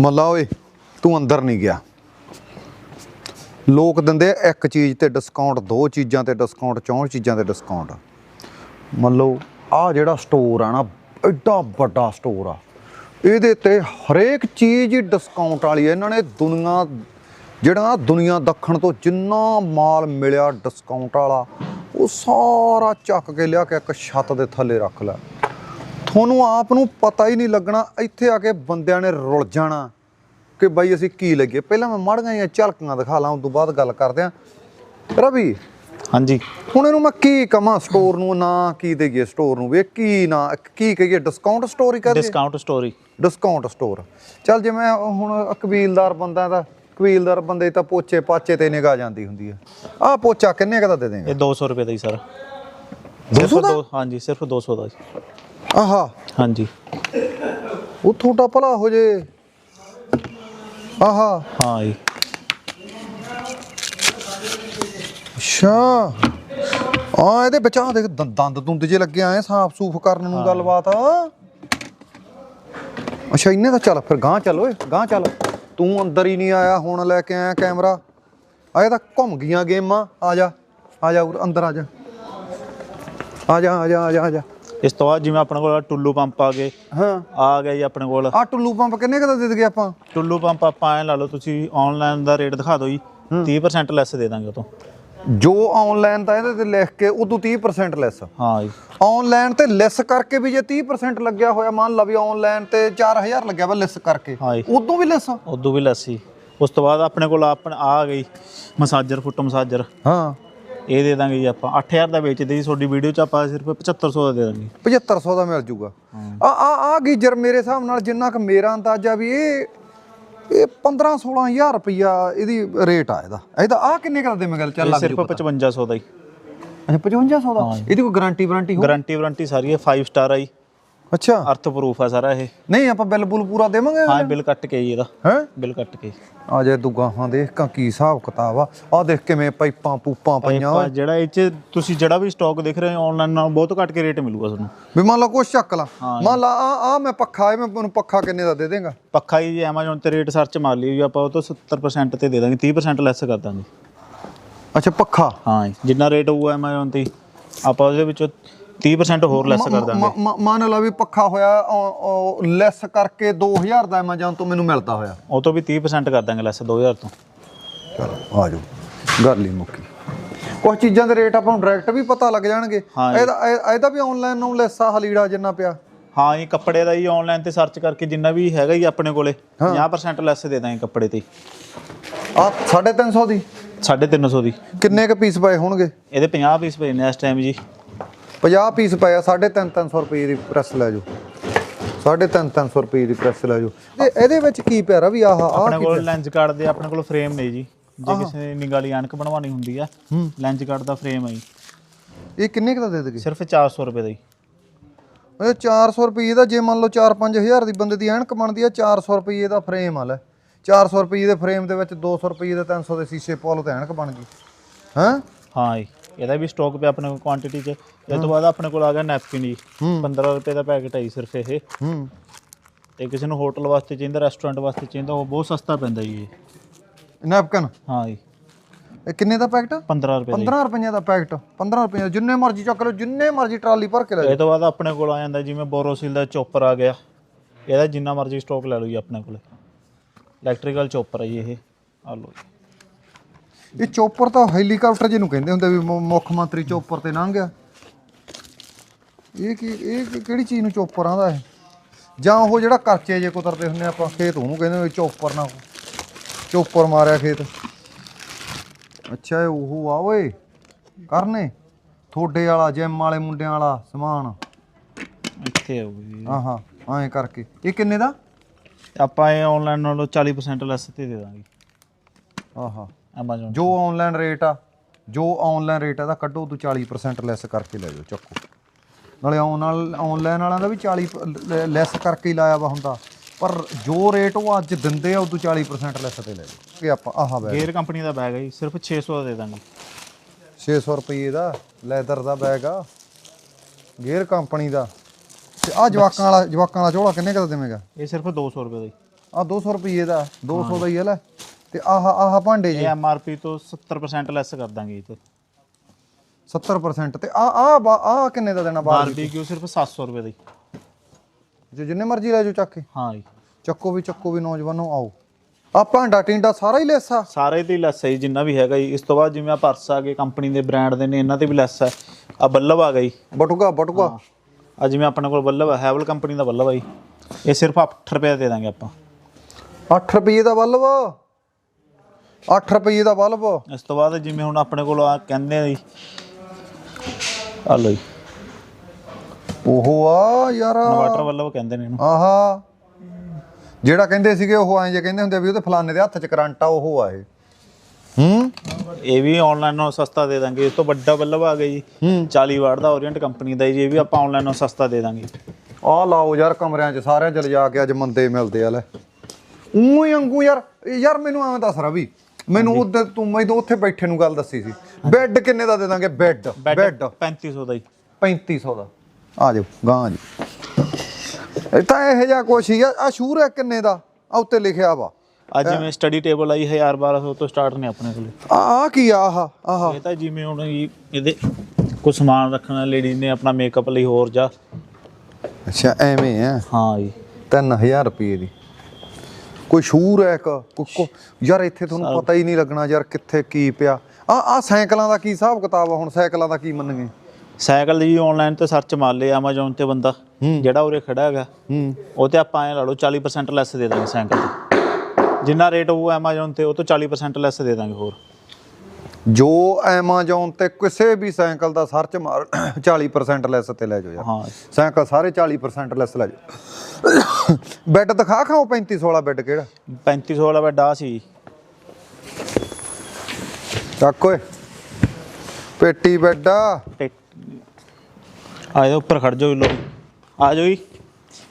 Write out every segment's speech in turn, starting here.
ਮੱਲਾ ਓਏ, ਤੂੰ ਅੰਦਰ ਨਹੀਂ ਗਿਆ। ਲੋਕ ਦਿੰਦੇ ਇੱਕ ਚੀਜ਼ ਤੇ ਡਿਸਕਾਊਂਟ ਦੋ ਚੀਜ਼ਾਂ ਤੇ ਡਿਸਕਾਊਂਟ ਚੌਂ ਚੀਜ਼ਾਂ ਤੇ ਡਿਸਕਾਊਂਟ ਮੰਨ ਲਓ ਆ ਜਿਹੜਾ ਸਟੋਰ ਆ ਨਾ, ਐਡਾ ਵੱਡਾ ਸਟੋਰ ਆ। ਇਹਦੇ ਤੇ ਹਰੇਕ ਚੀਜ਼ ਹੀ ਡਿਸਕਾਊਂਟ ਵਾਲੀ ਹੈ ਇਹਨਾਂ ਨੇ ਦੁਨੀਆ, ਜਿਹੜਾ ਦੁਨੀਆ ਦੱਖਣ ਤੋਂ ਜਿੰਨਾ ਮਾਲ ਮਿਲਿਆ ਡਿਸਕਾਊਂਟ ਵਾਲਾ, ਉਹ ਸਾਰਾ ਚੱਕ ਕੇ ਲਿਆ ਕੇ ਇੱਕ ਛੱਤ ਦੇ ਥੱਲੇ ਰੱਖ ਲਿਆ। ਤੁਹਾਨੂੰ ਆਪ ਨੂੰ ਪਤਾ ਹੀ ਨਹੀਂ ਲੱਗਣਾ ਇੱਥੇ ਆ ਕੇ ਬੰਦਿਆਂ ਨੇ ਰੁਲ ਜਾਣਾ ਕਿ ਬਾਈ ਅਸੀਂ ਕੀ ਲੱਗੇ ਪਹਿਲਾਂ ਮੈਂ ਮੜ ਗਈਆਂ ਝਲਕੀਆਂ ਦਿਖਾ ਲਾਂ ਉਸ ਤੋਂ ਬਾਅਦ ਗੱਲ ਕਰਦੇ ਆਂ। ਰਵੀ ਹਾਂਜੀ। ਹੁਣ ਇਹਨੂੰ ਮੈਂ ਕੀ ਕਵਾਂ ਸਟੋਰ ਨੂੰ ਨਾ ਕੀ ਦੇਈਏ ਸਟੋਰ ਨੂੰ? ਵੀ ਕੀ ਨਾ ਕੀ ਕਹੀਏ? ਡਿਸਕਾਊਂਟ ਸਟੋਰ ਹੀ ਕਹਦੇ ਡਿਸਕਾਊਂਟ ਸਟੋਰੀ ਡਿਸਕਾਊਂਟ ਸਟੋਰ ਚੱਲ ਜਿਵੇਂ ਹੁਣ ਕਬੀਲਦਾਰ ਬੰਦਾ ਦਾ ਕਬੀਲਦਾਰ ਬੰਦੇ ਤਾਂ ਪੋਚੇ ਪਾਚੇ ਤੇ ਨਿਗਾਹ ਜਾਂਦੀ ਹੁੰਦੀ ਹੈ ਆਹ ਪੋਚਾ ਕਿੰਨੇ ਕੁ ਦਾ ਦੇਂਗੇ? ਇਹ 200 ਰੁਪਏ ਦਾ ਹੀ ਸਰ। 200 ਸਿਰਫ ਦਾ? ਦੋ ਹਾਂਜੀ ਸਿਰਫ 200 ਦਾ ਜੀ ਆਹਾ। ਹਾਂਜੀ। ਉਹ ਤੁਹਾਡਾ ਭਲਾ ਹੋ ਜੇ। ਆਹਾ। ਹਾਂ ਜੀ। ਅੱਛਾ। ਆ ਇਹਦੇ ਵਿੱਚ ਆ ਦੇਖ ਦੰ- ਦੰਦ ਦੁੰਦ ਜੇ ਲੱਗੇ ਆਏ ਸਾਫ਼ ਸੂਫ ਕਰਨ ਨੂੰ ਗੱਲਬਾਤ। ਅੱਛਾ ਇੰਨੇ ਤਾਂ ਚੱਲ ਫਿਰ ਗਾਂ ਚੱਲ ਓਏ ਗਾਂ ਚੱਲ। ਤੂੰ ਅੰਦਰ ਹੀ ਨਹੀਂ ਆਇਆ ਹੁਣ ਲੈ ਕੇ ਆਇਆ ਕੈਮਰਾ। ਆ ਇਹ ਤਾਂ ਘੁੰਮ ਗਈਆਂ ਗੇਮਾਂ। ਆ ਜਾ ਆ ਜਾ ਉਰ ਅੰਦਰ ਆ ਜਾ। ਆ ਜਾ ਆ ਜਾ ਆ ਜਾ ਆ ਜਾ। ਇਸ ਤੋਂ ਬਾਅਦ ਜਿਵੇਂ ਆਪਣੇ ਕੋਲ ਟੁੱਲੂ ਪੰਪ ਆ ਗਏ। ਹਾਂ। ਆ ਗਿਆ ਜੀ ਆਪਣੇ ਕੋਲ। ਆ ਟੁੱਲੂ ਪੰਪ ਕਿੰਨੇ ਕਦਾ ਦੇ ਦਗੇ ਆਪਾਂ? ਟੁੱਲੂ ਪੰਪ ਆਪਾਂ ਐ ਲਾ ਲਓ ਤੁਸੀਂ ਆਨਲਾਈਨ ਦਾ ਰੇਟ ਦਿਖਾ ਦਿਓ ਜੀ। 30% ਲੈਸ ਦੇ ਦਾਂਗੇ ਉਹ ਤੋਂ ਜੋ ਆਨਲਾਈਨ ਤਾਂ ਇਹਦੇ ਤੇ ਲਿਖ ਕੇ ਉਦੋਂ 30% ਲੈਸ ਹਾਂ ਜੀ। ਆਨਲਾਈਨ ਤੇ ਲੈਸ ਕਰਕੇ ਵੀ ਜੇ 30% ਲੱਗਿਆ ਹੋਇਆ ਮੰਨ ਲਾ ਵੀ ਆਨਲਾਈਨ ਤੇ 4000 ਲੱਗਿਆ ਵਾ ਲੈਸ ਕਰਕੇ ਉਦੋਂ ਵੀ ਲੈਸ ਉਦੋਂ ਵੀ ਲੈਸ ਸੀ। ਉਸ ਤੋਂ ਬਾਅਦ ਆਪਣੇ ਕੋਲ ਆਪਣ ਆ ਗਈ ਮਸਾਜਰ ਫੁੱਟ ਮਸਾਜਰ। ਹਾਂ। ਇਹ ਦੇ ਦਾਂਗੇ ਜੀ ਆਪਾਂ। 8000 ਦਾ ਵੇਚਦੇ ਜੀ ਤੁਹਾਡੀ ਵੀਡੀਓ ਚ ਆਪਾਂ ਸਿਰਫ 7500 ਦਾ ਦੇ ਦਾਂਗੇ। 7500 ਦਾ ਮਿਲ ਜੂਗਾ। ਆ ਆ ਆ ਗੀਜਰ ਮੇਰੇ ਹਿਸਾਬ ਨਾਲ ਜਿੰਨਾ ਕੁ ਮੇਰਾ ਅੰਦਾਜ਼ਾ ਵੀ ਇਹ ਇਹ 15 16000 ਰੁਪਈਆ ਇਹਦੀ ਰੇਟ ਆ ਇਹਦਾ। ਇਹਦਾ ਆ ਕਿੰਨੇ ਕਦਾ ਦੇ ਮੈਂ ਗੱਲ? ਚੱਲ ਲੱਗ ਸਿਰਫ 5500 ਦਾ ਹੀ। ਅੱਛਾ 5500 ਦਾ? ਇਹਦੀ ਕੋਈ ਗਾਰੰਟੀ ਵਾਰੰਟੀ ਹੋ ਗਾਰੰਟੀ ਵਾਰੰਟੀ ਸਾਰੀ ਹੈ 5 ਸਟਾਰ ਆਈ ਅੱਛਾ। ਅਰਥ ਪ੍ਰੂਫ ਆ ਸਾਰਾ ਇਹ। ਨਹੀਂ ਆਪਾਂ ਬਿੱਲ ਬੁੱਲ ਪੂਰਾ ਦੇਵਾਂਗੇ ਹਾਂ ਬਿੱਲ ਕੱਟ ਕੇ ਜੀ ਇਹਦਾ। ਹੈ? ਬਿੱਲ ਕੱਟ ਕੇ। ਆ ਜੇ ਤੂੰ ਗਾਹਾਂ ਦੇਖ ਕਾ ਕੀ ਹਿਸਾਬ ਕਿਤਾਬ ਆ। ਆ ਦੇਖ ਕਿਵੇਂ ਪਾਈਪਾਂ ਪੂਪਾਂ ਪਈਆਂ। ਆਪਾਂ ਜਿਹੜਾ ਇਹ ਚ ਤੁਸੀਂ ਜਿਹੜਾ ਵੀ ਸਟਾਕ ਦੇਖ ਰਹੇ ਹੋ ਆਨਲਾਈਨ ਨਾਲ ਬਹੁਤ ਘੱਟ ਕੇ ਰੇਟ ਮਿਲੂਗਾ ਤੁਹਾਨੂੰ। ਵੀ ਮੰਨ ਲਾ ਕੁਛ ਚੱਕ ਲਾ। ਮੰਨ ਲਾ ਆ ਆ ਮੈਂ ਪੱਖਾ ਇਹ ਮੈਂ ਮੈਨੂੰ ਪੱਖਾ ਕਿੰਨੇ ਦਾ ਦੇ ਦੇਂਗਾ? ਪੱਖਾ ਹੀ ਜੀ Amazon ਤੇ ਰੇਟ ਸਰਚ ਮਾਰ ਲਿਓ ਜੀ ਆਪਾਂ ਉਹ ਤੋਂ 70% ਤੇ ਦੇ ਦਾਂਗੇ 30% ਲੈਸ ਕਰ ਦਾਂਗੇ। ਅੱਛਾ ਪੱਖਾ? ਹਾਂ ਜਿੰਨਾ ਰੇਟ ਹੋਊਗਾ Amazon ਤੇ ਆਪਾਂ ਉਹਦੇ ਵਿੱਚੋਂ 30% ਹੋਰ ਲੈਸ ਕਰ ਦਾਂਗੇ। ਮ- ਮ- ਮੰਨ ਲਾ ਵੀ ਪੱਖਾ ਹੋਇਆ ਲੈਸ ਕਰਕੇ 2000 ਦਾ Amazon ਤੋਂ ਮੈਨੂੰ ਮਿਲਦਾ ਹੋਇਆ। ਉਹ ਤੋਂ ਵੀ 30% ਕਰ ਦਾਂਗੇ ਲੈਸ 2000 ਤੋਂ। ਚਲੋ ਆ ਜਾਓ। ਗੱਲ ਹੀ ਮੁੱਕੀ। ਕੁਝ ਚੀਜ਼ਾਂ ਦੇ ਰੇਟ ਆਪਾਂ ਨੂੰ ਡਾਇਰੈਕਟ ਵੀ ਪਤਾ ਲੱਗ ਜਾਣਗੇ। ਹਾਂ ਇਹਦਾ ਇਹ- ਇਹਦਾ ਵੀ ਆਨਲਾਈਨ ਨੂੰ ਲੈਸਾ ਹਲੀੜਾ ਜਿੰਨਾ ਪਿਆ। ਹਾਂ ਜੀ ਕੱਪੜੇ ਦਾ ਹੀ ਆਨਲਾਈਨ ਤੇ ਸਰਚ ਕਰਕੇ ਜਿੰਨਾ ਵੀ ਹੈਗਾ ਹੀ ਆਪਣੇ ਕੋਲੇ 50% ਲੈਸ ਦੇ ਦਾਂਗੇ ਕੱਪੜੇ ਤੇ। ਆ 350 ਦੀ। 350 ਦੀ। ਕਿੰਨੇ ਕ ਪੀਸ ਪਏ ਹੋਣਗੇ? ਇਹਦੇ 50 ਪੀਸ ਪਏ ਨੇ ਇਸ ਟਾਈਮ ਜੀ। 50 ਪੀਸ ਪਏ ਆ 350 ਰੁਪਏ ਦੀ ਪ੍ਰੈਸ ਲੈ ਜਾਓ। 350 ਰੁਪਏ ਦੀ ਪ੍ਰੈਸ ਲੈ ਜਾਓ। ਤੇ ਇਹਦੇ ਵਿੱਚ ਕੀ ਪਿਆ ਰਾ ਵੀ ਆਹ ਆ ਆਪਣੇ ਕੋਲ ਲੈਂਸ ਕਾਰਡ ਦੇ ਆਪਣੇ ਕੋਲ ਫਰੇਮ ਨੇ ਜੀ। ਜੇ ਕਿਸੇ ਨੇ ਨਿਗਾਹ ਵਾਲੀ ਐਨਕ ਬਣਵਾਉਣੀ ਹੁੰਦੀ ਆ ਲੈਂਸ ਕਾਰਡ ਦਾ ਫਰੇਮ ਹੈ ਜੀ। ਇਹ ਕਿੰਨੇ ਕ ਦਾ ਦੇ ਦੇਗੇ? ਸਿਰਫ 400 ਰੁਪਏ ਦਾ ਜੀ। ਇਹ 400 ਰੁਪਏ ਦਾ ਜੇ ਮੰਨ ਲਓ 4-5000 ਦੀ ਬੰਦੇ ਦੀ ਐਨਕ ਬਣਦੀ ਆ 400 ਰੁਪਏ ਦਾ ਫਰੇਮ ਆ ਲੈ। 400 ਰੁਪਏ ਦੇ ਫਰੇਮ ਦੇ ਵਿੱਚ 200 ਰੁਪਏ ਦੇ 300 ਦੇ ਸ਼ੀਸ਼ੇ ਪਾ ਲਓ ਤੇ ਐਨਕ ਬਣ ਗਈ। ਹੈਂ? ਹਾਂ ਜੀ। ਇਹਦਾ ਵੀ ਸਟਾਕ ਪਿਆ ਆਪਣੇ ਕੋਲ ਕੁਆਂਟੀਟੀ 'ਚ। ਇਹ ਤੋਂ ਬਾਅਦ ਆਪਣੇ ਕੋਲ ਆ ਗਿਆ ਨੈਪਕਿਨ ਜੀ। 15 ਰੁਪਏ ਦਾ ਪੈਕੇਟ ਹੈ ਜੀ ਸਿਰਫ ਇਹ। ਹੂੰ। ਤੇ ਕਿਸੇ ਨੂੰ ਹੋਟਲ ਵਾਸਤੇ ਚਾਹੀਦਾ ਰੈਸਟੋਰੈਂਟ ਵਾਸਤੇ ਚਾਹੀਦਾ ਉਹ ਬਹੁਤ ਸਸਤਾ ਪੈਂਦਾ ਜੀ ਇਹ। ਨੈਪਕਿਨ ਹਾਂ ਜੀ। ਇਹ ਕਿੰਨੇ ਦਾ ਪੈਕਟ 15 ਰੁਪਏ ਦਾ 15 ਰੁਪਏ ਦਾ ਪੈਕਟ 15 ਰੁਪਏ ਦਾ। ਜਿੰਨੇ ਮਰਜ਼ੀ ਚੱਕ ਲਓ ਜਿੰਨੇ ਮਰਜ਼ੀ ਟਰਾਲੀ ਭਰ ਕੇ ਲੈ ਜੀ। ਇਹ ਤੋਂ ਬਾਅਦ ਆਪਣੇ ਕੋਲ ਆ ਜਾਂਦਾ ਜਿਵੇਂ ਬੋਰੋਸਿਲ ਦਾ ਚੋਪਰ ਆ ਗਿਆ। ਇਹਦਾ ਜਿੰਨਾ ਮਰਜ਼ੀ ਸਟਾਕ ਲੈ ਲਓ ਜੀ ਆਪਣੇ ਕੋਲੇ। ਇਲੈਕਟ੍ਰੀਕਲ ਚੋਪਰ ਹੈ ਜੀ ਇਹ। ਆ ਲਓ ਜੀ। ਇਹ ਚੋਪਰ ਤਾਂ ਹੈਲੀਕਾਪਟਰ ਜਿਹਨੂੰ ਕਹਿੰਦੇ ਹੁੰਦੇ ਵੀ ਮੁ- ਮੁੱਖ ਮੰਤਰੀ ਚੋਪਰ ਤੇ ਲੰਘ ਗਿਆ। ਇਹ ਕੀ ਇਹ ਕੀ- ਕਿਹੜੀ ਚੀਜ਼ ਨੂੰ ਚੋਪਰ ਆਂਦਾ ਹੈ ਜਾਂ ਉਹ ਜਿਹੜਾ ਕਰਚੇ ਜੇ ਕੁਤਰਦੇ ਹੁੰਦੇ ਆਪਾਂ ਖੇਤ ਉਹਨੂੰ ਕਹਿੰਦੇ ਵੀ ਚੋਪਰ ਨਾ ਚੋਪਰ ਮਾਰਿਆ ਖੇਤ। ਅੱਛਾ ਇਹ ਉਹ ਆ ਓਏ ਕਰਨੇ? ਥੋੜੇ ਵਾਲਾ ਜਿਮ ਵਾਲੇ ਮੁੰਡਿਆਂ ਵਾਲਾ ਸਮਾਨ। ਇੱਥੇ ਆਊਗੀ ਜੀ ਆਹਾਂ ਐਂ ਕਰਕੇ। ਇਹ ਕਿੰਨੇ ਦਾ? ਆਪਾਂ ਇਹ ਆਨਲਾਈਨ ਨਾਲੋਂ 40% ਲੈਸ ਤੇ ਦੇ ਦਾਂਗੇ। ਆਹਾ। Amazon ਜੋ ਆਨਲਾਈਨ ਰੇਟ ਆ ਜੋ ਆਨਲਾਈਨ ਰੇਟ ਆ ਦਾ ਕੱਢੋ ਤੂੰ 40% ਲੈਸ ਕਰਕੇ ਲੈ ਜਾਓ ਚੱਕੋ। ਨਾਲੇ ਆਨਲਾਈਨ ਆਨਲਾਈਨ ਵਾਲਿਆਂ ਦਾ ਵੀ 40 ਲੈਸ ਕਰਕੇ ਹੀ ਲਾਇਆ ਵਾ ਹੁੰਦਾ। ਪਰ ਜੋ ਰੇਟ ਉਹ ਅੱਜ ਦਿੰਦੇ ਆ ਉਦੋਂ 40% ਲੈਸ ਤੇ ਲੈ ਜਾਓ। ਕਿ ਆਪਾਂ ਆਹ ਬੈਗ ਗੇਅਰ ਕੰਪਨੀ ਦਾ ਬੈਗ ਹੈ ਜੀ ਸਿਰਫ 600 ਦਾ ਦੇ ਦਾਂਗੇ। 600 ਰੁਪਏ ਦਾ ਲੈਦਰ ਦਾ ਬੈਗ ਆ ਗੇਅਰ ਕੰਪਨੀ ਦਾ। ਤੇ ਆ ਜਵਾਕਾਂ ਵਾਲਾ ਜਵਾਕਾਂ ਵਾਲਾ ਝੋਲਾ ਕਿੰਨੇ ਕੁ ਦਾ ਦੇਵੇਂਗਾ? ਇਹ ਸਿਰਫ 200 ਰੁਪਏ ਦਾ ਜੀ ਆ 200 ਰੁਪਏ ਦਾ 200 ਦਾ ਹੀ ਹੈ ਲੈ। ਤੇ ਆਹ ਆਹ ਭਾਂਡੇ ਇਹ ਜੀ ਐਮਆਰਪੀ ਤੋਂ 70% ਲੈਸ ਕਰ ਦਾਂਗੇ ਇਹ ਤੇ। 70% ਤੇ ਆ ਆ ਆ ਕਿੰਨੇ ਦਾ ਦੇਣਾ ਬਾਹਰ ਬਾਰਬੀਕਿਊ ਸਿਰਫ 700 ਰੁਪਏ ਦਾ ਜੇ। ਜਿੰਨੇ ਮਰਜ਼ੀ ਲੈ ਜਾਓ ਚੱਕ ਕੇ। ਹਾਂ ਜੀ। ਚੱਕੋ ਵੀ ਚੱਕੋ ਵੀ ਨੌਜਵਾਨੋ ਆਓ। ਆ ਭਾਂਡਾ ਟਿੰਡਾ ਸਾਰਾ ਹੀ ਲੈਸਾ ਸਾਰੇ ਤੇ ਲੈਸ ਹੈ ਜਿੰਨਾ ਵੀ ਹੈਗਾ ਜੀ। ਇਸ ਤੋਂ ਬਾਅਦ ਜਿਵੇਂ ਆ ਪਰਸ ਆ ਗਏ ਕੰਪਨੀ ਦੇ ਬ੍ਰਾਂਡ ਦੇ ਨੇ ਇਹਨਾਂ ਤੇ ਵੀ ਲੈਸ ਆ। ਬੱਲਬ ਆ ਗਈ ਬਟੂਗਾ ਬਟੂਗਾ ਆ ਜਿਵੇਂ ਆਪਣੇ ਕੋਲ ਬੱਲਬ ਹੈ ਹੈਵਲ ਕੰਪਨੀ ਦਾ ਬੱਲਬ ਆ ਜੀ। ਇਹ ਸਿਰਫ 8 ਰੁਪਏ ਦਾ ਦੇ ਦਾਂਗੇ ਆਪਾਂ। 8 ਰੁਪਏ ਦਾ ਬਲਬ? 8 ਰੁਪਏ ਦਾ ਬਲਬ। ਇਸ ਤੋਂ ਬਾਅਦ ਜਿਵੇਂ ਹੁਣ ਆਪਣੇ ਕੋਲ ਆ ਕਹਿੰਦੇ ਆ ਜੀ। ਆ ਲੋ ਜੀ। ਓਹੋ ਆ ਯਾਰ। ਇਨਵਰਟਰ ਬੱਲਬ ਕਹਿੰਦੇ ਨੇ ਇਹਨੂੰ। ਆਹਾ। ਜਿਹੜਾ ਕਹਿੰਦੇ ਸੀਗੇ ਉਹ ਐਂ ਜੇ ਕਹਿੰਦੇ ਹੁੰਦੇ ਵੀ ਉਹਦੇ ਫਲਾਣੇ ਦੇ ਹੱਥ 'ਚ ਕਰੰਟ ਆ ਉਹ ਆ ਇਹ। ਹੂੰ? ਇਹ ਵੀ ਆਨਲਾਈਨੋਂ ਸਸਤਾ ਦੇ ਦਾਂਗੇ। ਇਸ ਤੋਂ ਵੱਡਾ ਬੱਲਬ ਆ ਗਿਆ ਜੀ। 40 ਵਾਟ ਦਾ ਓਰੀਐਂਟ ਕੰਪਨੀ ਦਾ ਜੀ। ਇਹ ਵੀ ਆਪਾਂ ਆਨਲਾਈਨੋਂ ਸਸਤਾ ਦੇ ਦਾਂਗੇ। ਆ ਲਾਓ ਯਾਰ ਕਮਰਿਆਂ 'ਚ ਸਾਰਿਆਂ 'ਚ ਲਿਜਾ ਕੇ ਅੱਜ ਮੰਦੇ ਮਿਲਦੇ ਆ ਲੈ। ਊਂ ਹੀ ਅੰਗੂ ਯਾਰ ਯਾਰ ਮੈਨੂੰ ਐਵੇਂ ਦੱਸ ਰਵੀ ਮੈਨੂੰ ਉਦੋਂ ਤੂੰ ਮੈਨੂੰ ਉੱਥੇ ਬੈਠੇ ਨੂੰ ਗੱਲ ਦੱਸੀ ਸੀ। ਬੈੱਡ ਕਿੰਨੇ ਦਾ ਦੇ ਦਾਂਗੇ? ਬੈੱਡ। Bed bed. 3500 ਦਾ ਜੀ 3500 ਦਾ। ਆ ਜਾਓ ਗਾਂ ਜੀ ਇਹ ਤਾਂ ਇਹ ਜਿਹਾ ਕੁਛ ਹੀ ਆ। ਆ ਸ਼ੂਰ ਹੈ ਕਿੰਨੇ ਦਾ? ਆ ਉੱਤੇ ਲਿਖਿਆ ਵਾ। ਅੱਜ ਜਿਵੇਂ ਸਟੱਡੀ ਟੇਬਲ ਆਈ 1000 1200 ਤੋਂ ਸਟਾਰਟ ਨੇ ਆਪਣੇ ਕੋਲੇ। ਆ ਕੀ ਆ ਆਹ ਆਹ। ਇਹ ਤਾਂ ਜਿਵੇਂ ਹੁਣ ਇਹਦੇ ਕੁਝ ਸਮਾਨ ਰੱਖਣਾ ਲੇਡੀ ਨੇ ਆਪਣਾ ਮੇਕਅਪ ਲਈ ਹੋਰ ਜਾ। ਅੱਛਾ ਐਵੇਂ ਆ। ਹਾਂ ਜੀ। 3000 ਰੁਪਏ ਦੀ। ਕੋਈ ਸ਼ੂਰ ਹੈ ਇੱਕ? ਕੋਈ ਕੋ- ਯਾਰ ਇੱਥੇ ਤੁਹਾਨੂੰ ਪਤਾ ਹੀ ਨਹੀਂ ਲੱਗਣਾ ਯਾਰ ਕਿੱਥੇ ਕੀ ਪਿਆ। ਆ ਆ ਸਾਈਕਲਾਂ ਦਾ ਕੀ ਹਿਸਾਬ ਕਿਤਾਬ ਆ ਹੁਣ? ਸਾਈਕਲਾਂ ਦਾ ਕੀ ਮੰਨਗੇ ਸਾਈਕਲ ਜੀ ਆਨਲਾਈਨ ਤੇ ਸਰਚ ਮਾਰ ਲਿਆ Amazon ਤੇ ਬੰਦਾ ਜਿਹੜਾ ਉਰੇ ਖੜਾ ਹੈਗਾ। ਹੂੰ। ਉਹ ਤੇ ਆਪਾਂ ਐ ਲਾ ਲਓ 40% ਲੈਸ ਦੇ ਦਾਂਗੇ ਸਾਈਕਲ ਤੇ। ਜਿੰਨਾ ਰੇਟ ਹੋਊ Amazon ਤੇ ਉਹ ਤੋਂ 40% ਲੈਸ ਦੇ ਦਾਂਗੇ ਹੋਰ। ਜੋ ਐਮਾਜ਼ੋਨ ਤੇ ਕਿਸੇ ਵੀ ਸਾਈਕਲ ਦਾ ਸਰਚ ਮਾਰ 40% ਲੈਸ ਤੇ ਲੈ ਜਾਓ ਯਾਰ। ਹਾਂ। ਸਾਈਕਲ ਸਾਰੇ 40% ਲੈਸ ਲੈ ਜਾਓ। ਬੈੱਡ ਦਿਖਾ ਖਾਓ 3500 ਵਾਲਾ ਬੈੱਡ ਕਿਹੜਾ? 3500 ਵਾਲਾ ਬੈੱਡ ਆ ਸੀ। ਚੱਕ ਓਏ। ਪੇਟੀ ਬੈੱਡ ਆ। ਤੇ ਆ ਇਹਦੇ ਉੱਪਰ ਖੜ ਜਾਓ ਲੋ। ਆ ਜਾਓ ਜੀ।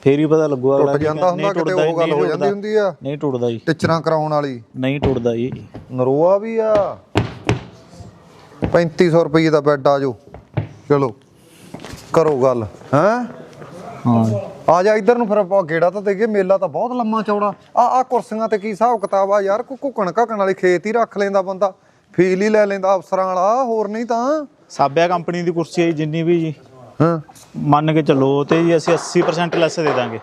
ਫੇਰ ਹੀ ਪਤਾ ਲੱਗੂਗਾ ਅਗਲਾ ਟੁੱਟ ਵੀ ਜਾਂਦਾ ਹੁੰਦਾ ਕਿਤੇ ਉਹ ਗੱਲ ਹੋ ਜਾਂਦੀ। ਹੁੰਦੀ ਆ। ਨਹੀਂ ਟੁੱਟਦਾ ਜੀ। ਟਿਚਰਾਂ ਕਰਾਉਣ ਵਾਲੀ। ਨਹੀਂ ਟੁੱਟਦਾ ਜੀ। ਨਰੋਆ ਵੀ ਆ। 3500 ਰੁਪਏ ਦਾ ਬੈੱਡ ਆ ਜੋ ਚਲੋ ਕਰੋ ਗੱਲ ਹੈਂ? ਹਾਂ। ਆ ਜਾ ਇੱਧਰ ਨੂੰ ਫਿਰ ਆਪਾਂ ਗੇੜਾ ਤਾਂ ਦੇਈਏ ਮੇਲਾ ਤਾਂ ਬਹੁਤ ਲੰਮਾ ਚੌੜਾ। ਆ ਆ ਕੁਰਸੀਆਂ ਤੇ ਕੀ ਹਿਸਾਬ ਕਿਤਾਬ ਆ ਯਾਰ ਕੋ ਕਣਕਾਂ ਕਣ ਵਾਲੀ ਖੇਤ ਹੀ ਰੱਖ ਲੈਂਦਾ ਬੰਦਾ। ਫੀਲ ਹੀ ਲੈ ਲੈਂਦਾ ਅਫਸਰਾਂ ਵਾਲਾ ਹੋਰ ਨਹੀਂ ਤਾਂ। ਸਾਬਿਆ ਕੰਪਨੀ ਦੀ ਕੁਰਸੀ ਹੈ ਜੀ, ਜਿੰਨੀ ਵੀ ਜੀ। ਹਾਂ। ਮੰਨ ਕੇ ਚੱਲੋ ਤੇ ਜੀ ਅਸੀਂ 80% ਲੈਸ ਦੇ ਦਾਂਗੇ।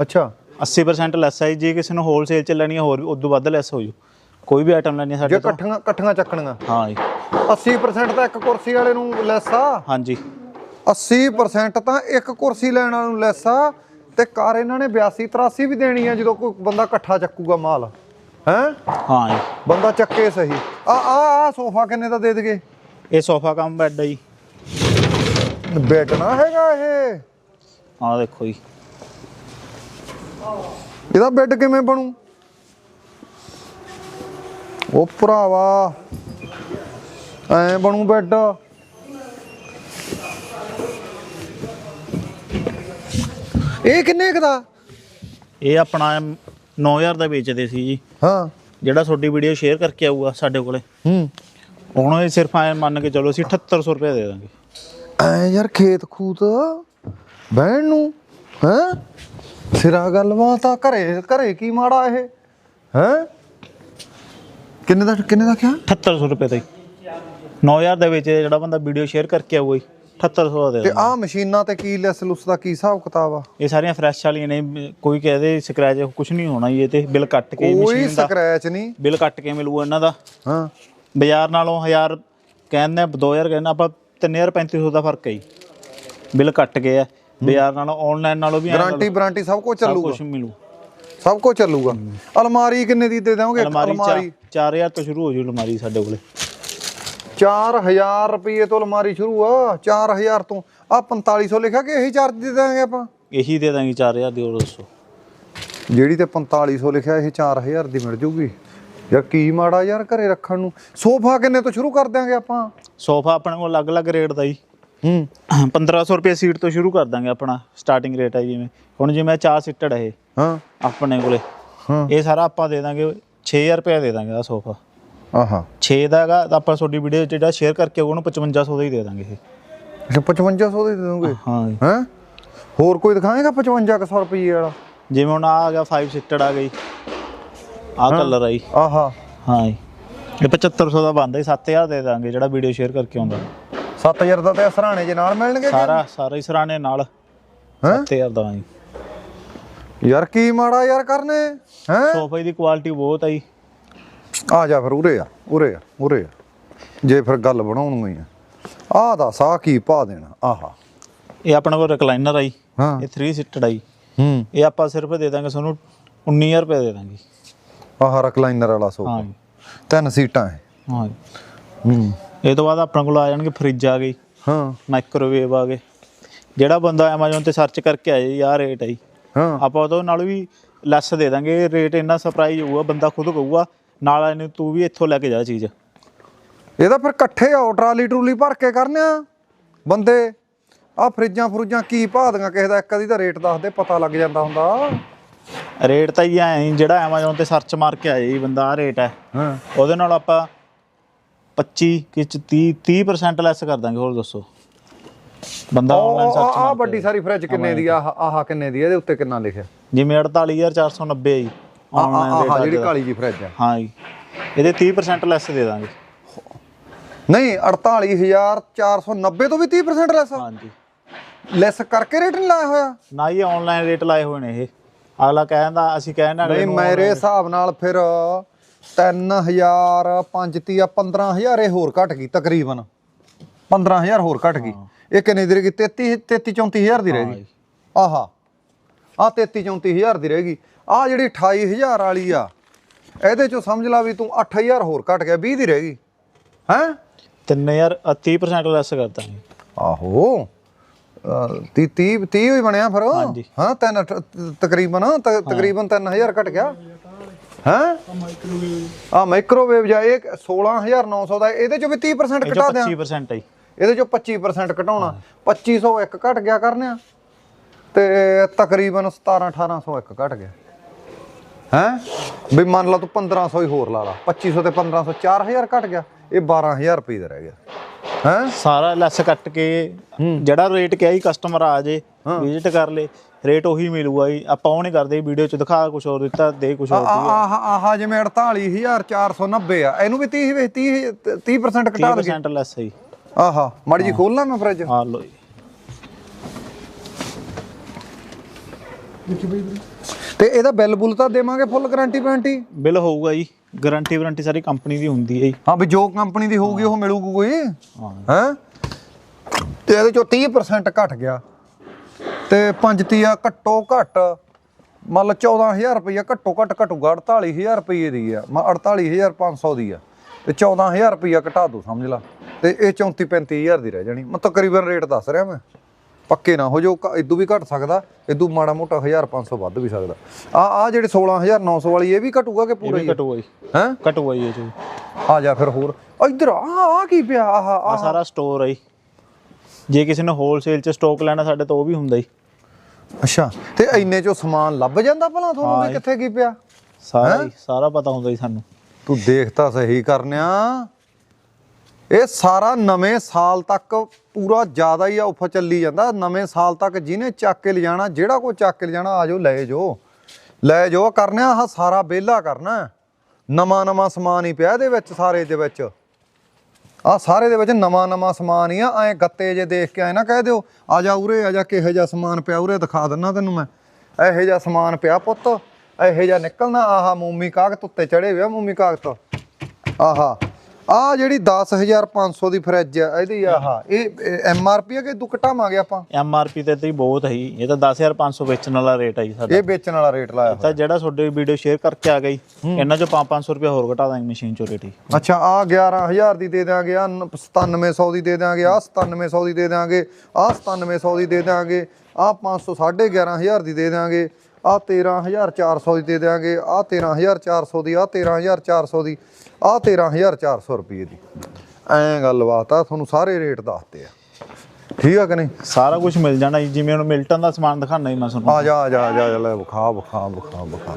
ਅੱਛਾ। 80% ਲੈਸ ਹੈ ਜੀ, ਜੇ ਕਿਸੇ ਨੂੰ ਹੋਲਸੇਲ ਚ ਲੈਣੀ ਹੈ ਹੋਰ ਉਦੋਂ ਵੱਧ ਲੈਸ ਹੋ ਜੂ। ਕੋਈ ਵੀ ਆਈਟਮ ਲੈਣੀ ਹੈ ਜੇ ਸਾਡੇ ਤੋਂ। ਇਕੱਠੀਆਂ ਇਕੱਠੀਆਂ ਚੱਕਣੀਆਂ। ਹਾਂ ਜੀ। 80% ਤਾਂ ਇੱਕ ਕੁਰਸੀ ਵਾਲੇ ਨੂੰ ਲੈਸ ਆ। ਹਾਂਜੀ। 80% ਤਾਂ ਇੱਕ ਕੁਰਸੀ ਲੈਣ ਵਾਲੇ ਨੂੰ ਲੈਸ ਆ ਤੇ ਕਾਰ ਇਹਨਾਂ ਨੇ 82 83 ਵੀ ਦੇਣੀ ਆ ਜਦੋਂ ਕੋਈ ਬੰਦਾ ਇਕੱਠਾ ਚੱਕੂਗਾ ਮਾਲ। ਹੈਂ? ਹਾਂ ਜੀ। ਬੰਦਾ ਚੱਕੇ ਸਹੀ। ਆ ਆ ਆ ਸੋਫਾ ਕਿੰਨੇ ਦਾ ਦੇ ਦਗੇ ਇਹ ਸੋਫਾ ਕਮ ਬੈੱਡ ਜੀ। ਬੈੱਡ ਨਾ ਹੈਗਾ ਇਹ। ਆਹ ਦੇਖੋ ਜੀ। ਇਹਦਾ ਬੈੱਡ ਕਿਵੇਂ ਬਣੂ? ਉਹ ਭਰਾਵਾ। ਐ ਬਣੂ ਬੈੱਡ। ਇਹ ਕਿੰਨੇ ਕੁ ਦਾ? ਇਹ ਆਪਣਾ 9000 ਦਾ ਵੇਚਦੇ ਸੀ ਜੀ। ਹਾਂ। ਜਿਹੜਾ ਤੁਹਾਡੀ ਵੀਡੀਓ ਸ਼ੇਅਰ ਕਰਕੇ ਆਊਗਾ ਸਾਡੇ ਕੋਲੇ। ਹੂੰ। ਹੁਣ ਇਹ ਸਿਰਫ ਐ ਮੰਨ ਕੇ ਚੱਲੋ ਅਸੀਂ 7800 ਰੁਪਏ ਦੇ ਦਾਂਗੇ। ਐ ਯਾਰ ਖੇਤ ਖੂਤ ਬਹਿਣ ਨੂੰ ਹੈ? ਸਿਰਾ ਗੱਲਬਾਤ ਆ ਘਰੇ ਘਰੇ ਕੀ ਮਾੜਾ ਇਹ ਹੈ? ਕਿੰਨੇ ਦਾ ਕਿੰਨੇ ਦਾ ਕਿਹਾ? 7800 ਰੁਪਏ ਦਾ ਹੀ। 9000 ਦੇ ਵਿੱਚ ਜਿਹੜਾ ਬੰਦਾ ਵੀਡੀਓ ਸ਼ੇਅਰ ਕਰਕੇ ਆਊਗਾ ਜੀ 7800 ਦਾ ਤੇ ਦਾਂਗੇ ਆ ਮਸ਼ੀਨਾਂ ਤੇ ਕੀ ਲੈਸ ਲੁਸ ਦਾ ਕੀ ਹਿਸਾਬ ਕਿਤਾਬ ਆ? ਇਹ ਸਾਰੀਆਂ ਫਰੈਸ਼ ਵਾਲੀਆਂ ਨੇ ਕੋਈ ਕਹਦੇ ਸਕ੍ਰੈਚ ਕੁਝ ਨਹੀਂ ਹੋਣਾ ਜੀ ਇਹ ਤੇ ਬਿੱਲ ਕੱਟ ਕੇ ਕੋਈ ਮਸ਼ੀਨ ਦਾ ਸਕ੍ਰੈਚ ਨਹੀਂ। ਬਿੱਲ ਕੱਟ ਕੇ ਮਿਲੂਗਾ ਇਹਨਾਂ ਦਾ। ਹਾਂ। ਬਾਜ਼ਾਰ ਨਾਲੋਂ 1000 ਕਹਿੰਦੇ ਆ, 2000 ਕਹਿੰਦੇ ਆਪਾਂ 3350 ਦਾ ਫ਼ਰਕ ਹੈ ਜੀ। ਬਿੱਲ ਕੱਟ ਗਏ ਆ ਬਾਜ਼ਾਰ ਨਾਲੋਂ ਆਨਲਾਈਨ ਨਾਲੋਂ ਵੀ ਗਾਰੰਟੀ ਵਾਰੰਟੀ ਸਭ ਕੁਝ ਚੱਲੂਗਾ। ਕੁਝ ਮਿਲੂ। ਸਭ ਕੁਝ ਚੱਲੂਗਾ। ਅਲਮਾਰੀ ਕਿੰਨੇ ਦੀ ਦੇ ਦੋਗੇ ਅਲਮਾਰੀ 4000 ਤੋਂ ਸ਼ੁਰੂ ਹੋ ਜੂ ਅਲਮਾਰੀ ਸਾਡੇ ਕੋਲੇ। 4000 ਰੁਪਏ ਤੋਂ ਅਲਮਾਰੀ ਸ਼ੁਰੂ ਆ 4000 ਤੋਂ। ਆ 4500 ਲਿਖਿਆ ਕਿ ਇਹੀ ਚਾਰਜ ਦੇ ਦਾਂਗੇ ਆਪਾਂ? ਇਹੀ ਦੇ ਦਾਂਗੇ 4000 ਦੀ ਹੋਰ ਦੱਸੋ। ਜਿਹੜੀ ਤੇ 4500 ਲਿਖਿਆ ਇਹ 4000 ਦੀ ਮਿਲ ਜੂਗੀ। ਯਾਰ ਕੀ ਮਾੜਾ ਯਾਰ ਘਰੇ ਰੱਖਣ ਨੂੰ। ਸੋਫਾ ਕਿੰਨੇ ਤੋਂ ਸ਼ੁਰੂ ਕਰ ਦਿਆਂਗੇ ਆਪਾਂ? ਸੋਫਾ ਆਪਣੇ ਕੋਲ ਅਲੱਗ-ਅਲੱਗ ਰੇਟ ਦਾ ਜੀ। ਹੂੰ। 1500 ਰੁਪਏ ਸੀਟ ਤੋਂ ਸ਼ੁਰੂ ਕਰ ਦਾਂਗੇ ਆਪਣਾ ਸਟਾਰਟਿੰਗ ਰੇਟ ਹੈ ਜਿਵੇਂ। ਹੁਣ ਜਿਵੇਂ 4 ਸੀਟਡ ਹੈ ਇਹ। ਹਾਂ। ਆਪਣੇ ਕੋਲੇ। ਹਾਂ। ਇਹ ਸਾਰਾ ਆਪਾਂ ਦੇ ਦਾਂਗੇ 6000 ਰੁਪਏ ਦੇ ਦਾਂਗੇ ਆ ਸੋਫਾ। ਆਹਾ। 6 ਦਾ ਹੈਗਾ ਤਾਂ ਆਪਾਂ ਤੁਹਾਡੀ ਵੀਡੀਓ ਜਿਹੜਾ ਸ਼ੇਅਰ ਕਰਕੇ ਉਹਨੂੰ 5500 ਦਾ ਹੀ ਦੇ ਦਾਂਗੇ ਇਹ। ਅੱਛਾ 5500 ਦੇ ਦੇ ਦੋਗੇ? ਹਾਂ ਜੀ। ਹੈ? ਹੋਰ ਕੋਈ ਦਿਖਾਏਗਾ 5500 ਰੁਪਏ ਵਾਲਾ? ਜਿਵੇਂ ਹੁਣ ਆ ਆ ਗਿਆ 5 ਸਿੱਟਡ ਆ ਗਈ। ਆ ਕਲਰ ਆਈ ਆਹਾ। ਹਾਂ ਜੀ। ਇਹ 7500 ਦਾ ਬੰਦਾ ਹੀ 7000 ਦੇ ਦਾਂਗੇ ਜਿਹੜਾ ਵੀਡੀਓ ਸ਼ੇਅਰ ਕਰਕੇ ਆਉਂਦਾ। 7000 ਦਾ ਤੇ ਸਰਾਣੇ ਜੇ ਨਾਲ ਮਿਲਣਗੇ ਸਾਰਾ ਸਾਰਾ ਹੀ ਸਰਾਣੇ ਨਾਲ। ਹੈਂ? 7000 ਦਾ ਜੀ। ਯਾਰ ਕੀ ਮਾੜਾ ਯਾਰ ਕਰਨੇ? ਹੈ? ਸੋਫੇ ਦੀ ਕੁਆਲਿਟੀ ਬਹੁਤ ਆਈ ਆ ਜਾ ਫਿਰ ਉਰੇ ਆ ਉਰੇ ਆ ਉਰੇ ਆ। ਜੇ ਫਿਰ ਗੱਲ ਬਣਾਉਣੀ ਹੀ ਆ। ਆਹ ਦਾ ਸਾਹ ਕੀ ਪਾ ਦੇਣਾ ਆਹਾ। ਇਹ ਆਪਣੇ ਕੋਲ ਰਿਕਲਾਈਨਰ ਆਈ ਹਾਂ। ਇਹ 3 ਸਿੱਟਡ ਆਈ ਹੂੰ। ਇਹ ਆਪਾਂ ਸਿਰਫ ਦੇ ਦਾਂਗੇ ਤੁਹਾਨੂੰ 19000 ਰੁਪਏ ਦੇ ਦਾਂਗੇ। ਆਹ ਰਕਲਾਈਨਰ ਵਾਲਾ ਸੋਫਾ ਤਿੰਨ ਸੀਟਾਂ ਹੈ ਹਾਂ ਹੂੰ। ਇਹ ਤੋਂ ਬਾਅਦ ਆਪਣੇ ਕੋਲ ਆ ਜਾਣਗੇ ਫ੍ਰਿਜ ਆ ਗਈ ਹਾਂ। ਮਾਈਕ੍ਰੋਵੇਵ ਆ ਗਏ। ਜਿਹੜਾ ਬੰਦਾ Amazon ਤੇ ਸਰਚ ਕਰਕੇ ਆਏ ਯਾਰ ਰੇਟ ਆਈ ਹਾਂ। ਆਪਾਂ ਉਹਦੇ ਨਾਲ ਵੀ ਲੈਸ ਦੇ ਦਾਂਗੇ। ਰੇਟ ਇੰਨਾ ਸਰਪ੍ਰਾਈਜ਼ ਹੋਊਗਾ ਬੰਦਾ ਖੁਦ ਕਹੂਗਾ ਨਾਲ ਇਹਨੂੰ ਤੂੰ ਵੀ ਇੱਥੋਂ ਲੈ ਕੇ ਜਾ ਚੀਜ਼। ਇਹਦਾ ਫਿਰ ਇਕੱਠੇ ਆਓ ਟਰਾਲੀ ਟਰੂਲੀ ਭਰ ਕੇ ਕਰਨੇ ਆ। ਬੰਦੇ ਆ ਫਰਿੱਜਾਂ ਫਰੂਜਾਂ ਕੀ ਭਾਦੀਆਂ ਕਿਸੇ ਦਾ ਇੱਕ ਦੀ ਤਾਂ ਰੇਟ ਦੱਸ ਦੇ ਪਤਾ ਲੱਗ ਜਾਂਦਾ ਹੁੰਦਾ। ਰੇਟ ਤਾਂ ਹੀ ਐ ਜਿਹੜਾ Amazon ਤੇ ਸਰਚ ਮਾਰ ਕੇ ਆਏ ਜੀ ਬੰਦਾ ਆ ਰੇਟ ਹੈ। ਹਾਂ। ਉਹਦੇ ਨਾਲ ਆਪਾਂ 25 ਕਿ 30 30% ਲੈਸ ਕਰ ਦਾਂਗੇ ਹੋਰ ਦੱਸੋ। ਬੰਦਾ ਆਨਲਾਈਨ ਸਰਚ ਆ ਮਾਰ ਵੱਡੀ ਸਾਰੀ ਫਰਿੱਜ ਕਿੰਨੇ ਦੀ ਆ? ਆਹ ਕਿੰਨੇ ਦੀ ਆ? ਇਹਦੇ ਉੱਤੇ ਕਿੰਨਾ ਲਿਖਿਆ? ਜਿਵੇਂ 48490 ਹੈ ਜੀ। ਆਨਲਾਈਨ ਆਹ ਰੇਟ ਜਿਹੜੀ ਕਾਲੀ ਜੀ ਫਰਿੱਜ ਆ। ਹਾਂ ਜੀ। ਇਹਦੇ 30% ਲੈਸ ਦੇ ਦਾਂਗੇ। ਨਹੀਂ 48490 ਤੋਂ ਵੀ 30% ਲੈਸ ਹਾਂਜੀ ਲੈਸ ਕਰਕੇ ਰੇਟ ਨਹੀਂ ਲਾਇਆ ਹੋਇਆ? ਨਾ ਹੀ ਆਨਲਾਈਨ ਰੇਟ ਲਾਏ ਹੋਏ ਨੇ ਇਹ। ਅਗਲਾ ਕਹਿੰਦਾ ਅਸੀਂ ਕਹਿੰਦਾ ਨਹੀਂ ਮੇਰੇ ਹਿਸਾਬ ਨਾਲ ਫਿਰ 3000 5 ਆ 15000 ਇਹ ਹੋਰ ਘਟ ਗਈ ਤਕਰੀਬਨ। 15000 ਹੋਰ ਘਟ ਗਈ। ਇਹ ਕਿੰਨੇ ਦੀ ਰਹਿ ਗਈ? 33 33 34000 ਦੀ ਰਹਿ ਗਈ। ਆਹਾ। ਆ 33 34000 ਦੀ ਰਹਿ ਗਈ। ਆ ਜਿਹੜੀ 28000 ਵਾਲੀ ਆ ਇਹਦੇ ਚੋਂ ਸਮਝ ਲਾ ਵੀ ਤੂੰ 8000 ਹੋਰ ਘਟ ਗਿਆ 20 ਦੀ ਰਹਿ ਗਈ। ਹੈ? 3000 ਅ, 30% ਲੈਸ ਕਰ ਦਾਂਗੇ ਆਹੋ। 30 30 30 ਹੀ ਬਣਿਆ ਫਿਰ। ਹਾਂ ਤਿੰਨ ਤਕਰੀਬਨ ਤਕਰੀਬਨ 3000 ਘਟ ਗਿਆ। ਹੈ? ਆ ਮਾਈਕ੍ਰੋਵੇਵ ਜਾਂ ਇਹ 16900 ਦਾ ਇਹਦੇ ਚੋਂ ਵੀ 30% ਇਹ ਘਟਾ ਦਿਆਂ। 25% ਹੈ ਇਹਦੇ ਚੋਂ 25% ਘਟਾਉਣਾ। 2501 ਘਟ ਗਿਆ ਕਰਨਿਆ। ਤੇ ਤਕਰੀਬਨ 17 1800 ਇੱਕ ਘਟ ਗਿਆ। ਹੈ? ਵੀ ਮੰਨ ਲਾ ਤੂੰ 1500 ਹੀ ਹੋਰ ਲਾ ਲਾ। 2500 ਤੇ 1500 4000 ਘਟ ਗਿਆ। ਇਹ 12000 ਰੁਪਏ ਦਾ ਰਹਿ ਗਿਆ। ਹੈ? ਸਾਰਾ ਲੈਸ ਕੱਟ ਕੇ ਜਿਹੜਾ ਰੇਟ ਕਿਹਾ ਹੀ ਕਸਟਮਰ ਆ ਜੇ ਵਿਜ਼ਿਟ ਕਰ ਲੇ ਰੇਟ ਉਹੀ ਮਿਲੂਗਾ ਜੀ। ਆਪਾਂ ਉਹ ਨਹੀਂ ਕਰਦੇ ਵੀਡੀਓ ਚ ਦਿਖਾ ਕੁਝ ਹੋਰ ਦਿੱਤਾ ਦੇ ਕੁਝ ਹੋਰ ਦਿੱਤਾ। ਆਹ ਆਹ ਜਿਵੇਂ 48490 ਆ ਇਹਨੂੰ ਵੀ 30 ਵੀ 30 30% ਘਟਾ ਦੇ 30% ਲੈਸ ਹੈ ਜੀ। ਆਹਾ ਮਾੜੀ ਜੀ ਖੋਲਣਾ ਮੈਂ ਫ੍ਰਿਜ ਆ ਲੋ ਜੀ। ਤੇ ਇਹਦਾ ਬਿੱਲ ਬੁੱਲ ਤਾਂ ਦੇਵਾਂਗੇ ਫੁੱਲ ਗਾਰੰਟੀ ਵਾਰੰਟੀ? ਬਿੱਲ ਹੋਊਗਾ ਜੀ। ਗਾਰੰਟੀ ਵਾਰੰਟੀ ਸਾਰੀ ਕੰਪਨੀ ਦੀ ਹੁੰਦੀ ਹੈ ਜੀ। ਹਾਂ ਵੀ ਜੋ ਕੰਪਨੀ ਦੀ ਹੋਊਗੀ ਉਹ ਮਿਲੂਗੀ ਕੋਈ? ਹਾਂ। ਤੇ ਇਹਦੇ ਚੋਂ 30% ਘਟ ਗਿਆ। ਤੇ ਪੰਜ ਤੀਆ ਘੱਟੋ ਘੱਟ ਮੰਨ ਲਓ 14000 ਰੁਪਈਆ ਘੱਟੋ ਘੱਟ ਘਟੂਗਾ 48000 ਰੁਪਈਏ ਦੀ ਆ। ਮੈਂ 48500 ਦੀ ਆ। ਤੇ 14000 ਰੁਪਈਆ ਘਟਾ ਦੋ ਸਮਝ ਲਾ। ਤੇ ਇਹ 34 35000 ਦੀ ਰਹਿ ਜਾਣੀ। ਮੈਂ ਤਕਰੀਬਨ ਰੇਟ ਦੱਸ ਰਿਹਾ ਮੈਂ। ਪੱਕੇ ਨਾ ਹੋ ਜੋ ਇਦੋਂ ਵੀ ਘਟ ਸਕਦਾ ਇਦੋਂ ਮਾੜਾ ਮੋਟਾ 1500 ਵੱਧ ਵੀ ਸਕਦਾ। ਆ ਆ ਜਿਹੜੇ 16900 ਵਾਲੀ ਇਹ ਵੀ ਘਟੂਗਾ ਕਿ ਪੂਰਾ ਹੀ? ਘਟੂਗਾ ਜੀ। ਹੈ? ਘਟੂਗਾ ਜੀ ਇਹ। ਆ ਜਾ ਫਿਰ ਹੋਰ। ਇੱਧਰ ਆ ਆ ਕੀ ਪਿਆ? ਆਹ ਆ ਸਾਰਾ ਸਟੋਰ ਹੈ ਜੀ। ਕਿਸੇ ਨੇ ਹੋਲਸੇਲ ਚ ਸਟਾਕ ਲੈਣਾ ਸਾਡੇ ਤੋਂ ਉਹ ਵੀ ਹੁੰਦਾ ਜੀ। ਅੱਛਾ ਤੇ ਇੰਨੇ ਚੋਂ ਸਮਾਨ ਲੱਭ ਜਾਂਦਾ ਭਲਾ ਤੁਹਾਨੂੰ ਵੀ। ਕਿੱਥੇ ਕੀ ਪਿਆ? ਸਾਰਾ ਸਾਰਾ ਪਤਾ ਹੁੰਦਾ ਜੀ ਸਾਨੂੰ। ਤੂੰ ਦੇਖ ਤਾਂ ਸਹੀ ਕਰਨਿਆ। ਇਹ ਸਾਰਾ ਨਵੇਂ ਸਾਲ ਤੱਕ ਪੂਰਾ ਜ਼ਿਆਦਾ ਹੀ ਆਫਰ ਚੱਲੀ ਜਾਂਦਾ। ਨਵੇਂ ਸਾਲ ਤੱਕ ਜਿਹਨੇ ਚੱਕ ਕੇ ਲਿਜਾਣਾ, ਜਿਹੜਾ ਕੋ ਚੱਕ ਕੇ ਲਿਜਾਣਾ ਆਜੋ ਲੈ ਜੋ ਲੈ ਜੋ ਕਰਨਾ, ਆਹ ਸਾਰਾ ਬੇਲਾ ਕਰਨਾ। ਨਵਾਂ ਨਵਾਂ ਸਮਾਨ ਹੀ ਪਿਆ ਇਹਦੇ ਵਿੱਚ, ਸਾਰੇ ਦੇ ਵਿੱਚ। ਆ ਸਾਰੇ ਦੇ ਵਿੱਚ ਨਵਾਂ ਨਵਾਂ ਸਮਾਨ ਹੀ ਆ। ਐ ਗੱਤੇ ਜੇ ਦੇਖ ਕੇ ਐ ਨਾ, ਕਹਿ ਦਿਓ, ਆ ਜਾ ਉਰੇ, ਆ ਜਾ, ਕਿਹੋ ਜਿਹਾ ਸਮਾਨ ਪਿਆ ਉਰੇ, ਦਿਖਾ ਦਿੰਨਾ ਤੈਨੂੰ ਮੈਂ। ਇਹੋ ਜਿਹਾ ਸਮਾਨ ਪਿਆ ਪੁੱਤ, ਇਹੋ ਜਿਹਾ ਨਿਕਲਣਾ, ਆਹਾ ਮੂਮੀ ਕਾਗਤ ਉੱਤੇ ਚੜੇ ਹੋਏ ਆ, ਮੂਮੀ ਕਾਗਤ। ਆਹਾ ਆ ਜਿਹੜੀ 10500 ਦੀ ਫਰਿੱਜ ਆ ਇਹਦੀ ਆਹਾ ਇਹ ਐਮ ਆਰ ਪੀ ਆ ਕਿ ਤੂੰ ਘਟਾਵਾਂਗੇ ਆਪਾਂ? ਐਮ ਆਰ ਪੀ ਤੇ ਤਾਂ ਬਹੁਤ ਹੈ ਇਹ ਤਾਂ 10500 ਵੇਚਣ ਵਾਲਾ ਰੇਟ ਹੈ ਜੀ ਸਾਡਾ। ਇਹ ਵੇਚਣ ਵਾਲਾ ਰੇਟ ਲਾਇਆ ਤਾਂ ਜਿਹੜਾ ਤੁਹਾਡੇ ਵੀਡੀਓ ਸ਼ੇਅਰ ਕਰਕੇ ਆ ਗਈ ਇਹਨਾਂ ਚੋਂ 5-500 ਰੁਪਏ ਹੋਰ ਘਟਾ ਦਾਂਗੇ ਮਸ਼ੀਨ ਚੋਂ ਰੇਟ ਹੀ। ਅੱਛਾ ਆ 11000 ਦੀ ਦੇ ਦਿਆਂਗੇ ਆ 9700 ਦੀ ਦੇ ਦਿਆਂਗੇ ਆ 9700 ਦੀ ਦੇ ਦਿਆਂਗੇ ਆ 9700 ਦੀ ਦੇ ਦਿਆਂਗੇ ਆ 500 11500 ਦੀ ਦੇ ਦਿਆਂਗੇ ਆ 13400 ਦੀ ਦੇ ਦਿਆਂਗੇ ਆ 13400 ਦੀ ਆ 13400 ਦੀ ਆ 13400 ਰੁਪਏ ਦੀ। ਐਂ ਗੱਲਬਾਤ ਆ ਤੁਹਾਨੂੰ ਸਾਰੇ ਰੇਟ ਦੱਸਦੇ ਆ। ਠੀਕ ਆ ਕਿ ਨਹੀਂ? ਸਾਰਾ ਕੁਝ ਮਿਲ ਜਾਣਾ ਜੀ ਜਿਵੇਂ ਹੁਣ ਮਿਲਟਨ ਦਾ ਸਮਾਨ ਦਿਖਾਣਾ ਜੀ ਮੈਂ ਤੁਹਾਨੂੰ। ਆ ਜਾ ਆ ਜਾ ਆ ਜਾ ਲੈ ਵਿਖਾ ਵਿਖਾ ਵਿਖਾ ਵਿਖਾ।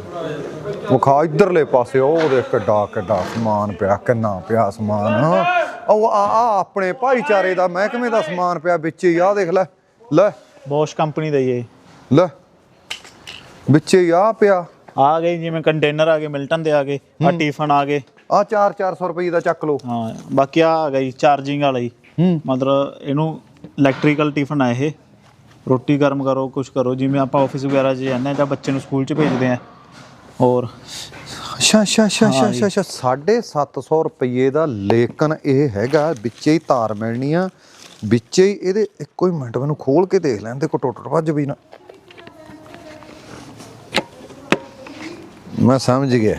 ਵਿਖਾ ਇਧਰਲੇ ਪਾਸੇ ਉਹ ਦੇਖ ਕਿੱਡਾ ਕਿੱਡਾ ਸਮਾਨ ਪਿਆ ਕਿੰਨਾ ਪਿਆ ਸਮਾਨ ਉਹ ਆ ਆ ਆਪਣੇ ਭਾਈਚਾਰੇ ਦਾ ਮਹਿਕਮੇ ਦਾ ਸਮਾਨ ਪਿਆ ਵਿੱਚ ਹੀ ਆ ਦੇਖ ਲੈ ਲੈ। ਬੋਸ਼ ਕੰਪਨੀ ਦਾ ਜੀ ਇਹ। ਲੈ। ਵਿੱਚੇ ਹੀ ਆ ਪਿਆ। ਆ ਗਏ ਜਿਵੇਂ ਕੰਟੇਨਰ ਆ ਗਏ ਮਿਲਟਨ ਦੇ ਆ ਗਏ ਆ ਟਿਫਨ ਆ ਗਏ। ਆ 4-400 ਰੁਪਏ ਦਾ ਚੱਕ ਲਓ। ਹਾਂ ਬਾਕੀ ਆ ਆ ਗਈ ਚਾਰਜਿੰਗ ਵਾਲਾ ਹੀ। ਹੂੰ। ਮਤਲਬ ਇਹਨੂੰ ਇਲੈਕਟ੍ਰੀਕਲ ਟਿਫਨ ਆ ਇਹ। ਰੋਟੀ ਗਰਮ ਕਰੋ ਕੁਝ ਕਰੋ ਜਿਵੇਂ ਆਪਾਂ ਆਫਿਸ ਵਗੈਰਾ 'ਚ ਜਾਂਦੇ ਹਾਂ ਜਾਂ ਬੱਚੇ ਨੂੰ ਸਕੂਲ 'ਚ ਭੇਜਦੇ ਆ ਹੋਰ। ਅੱਛਾ ਅੱਛਾ ਅੱਛਾ ਅੱਛਾ ਹਾਂ ਅੱਛਾ ਅੱਛਾ। 750 ਰੁਪਏ ਦਾ ਲੇਕਿਨ ਇਹ ਹੈਗਾ ਵਿੱਚੇ ਹੀ ਤਾਰ ਮਿਲਣੀ ਆ। ਵਿੱਚੇ ਹੀ ਇਹਦੇ ਇੱਕੋ ਹੀ ਮਿੰਟ ਮੈਨੂੰ ਖੋਲ ਕੇ ਦੇਖ ਲੈਣ ਤੇ ਕੋ ਟੁੱਟ ਭੱਜ ਵੀ ਨਾ। ਮੈਂ ਸਮਝ ਗਿਆ।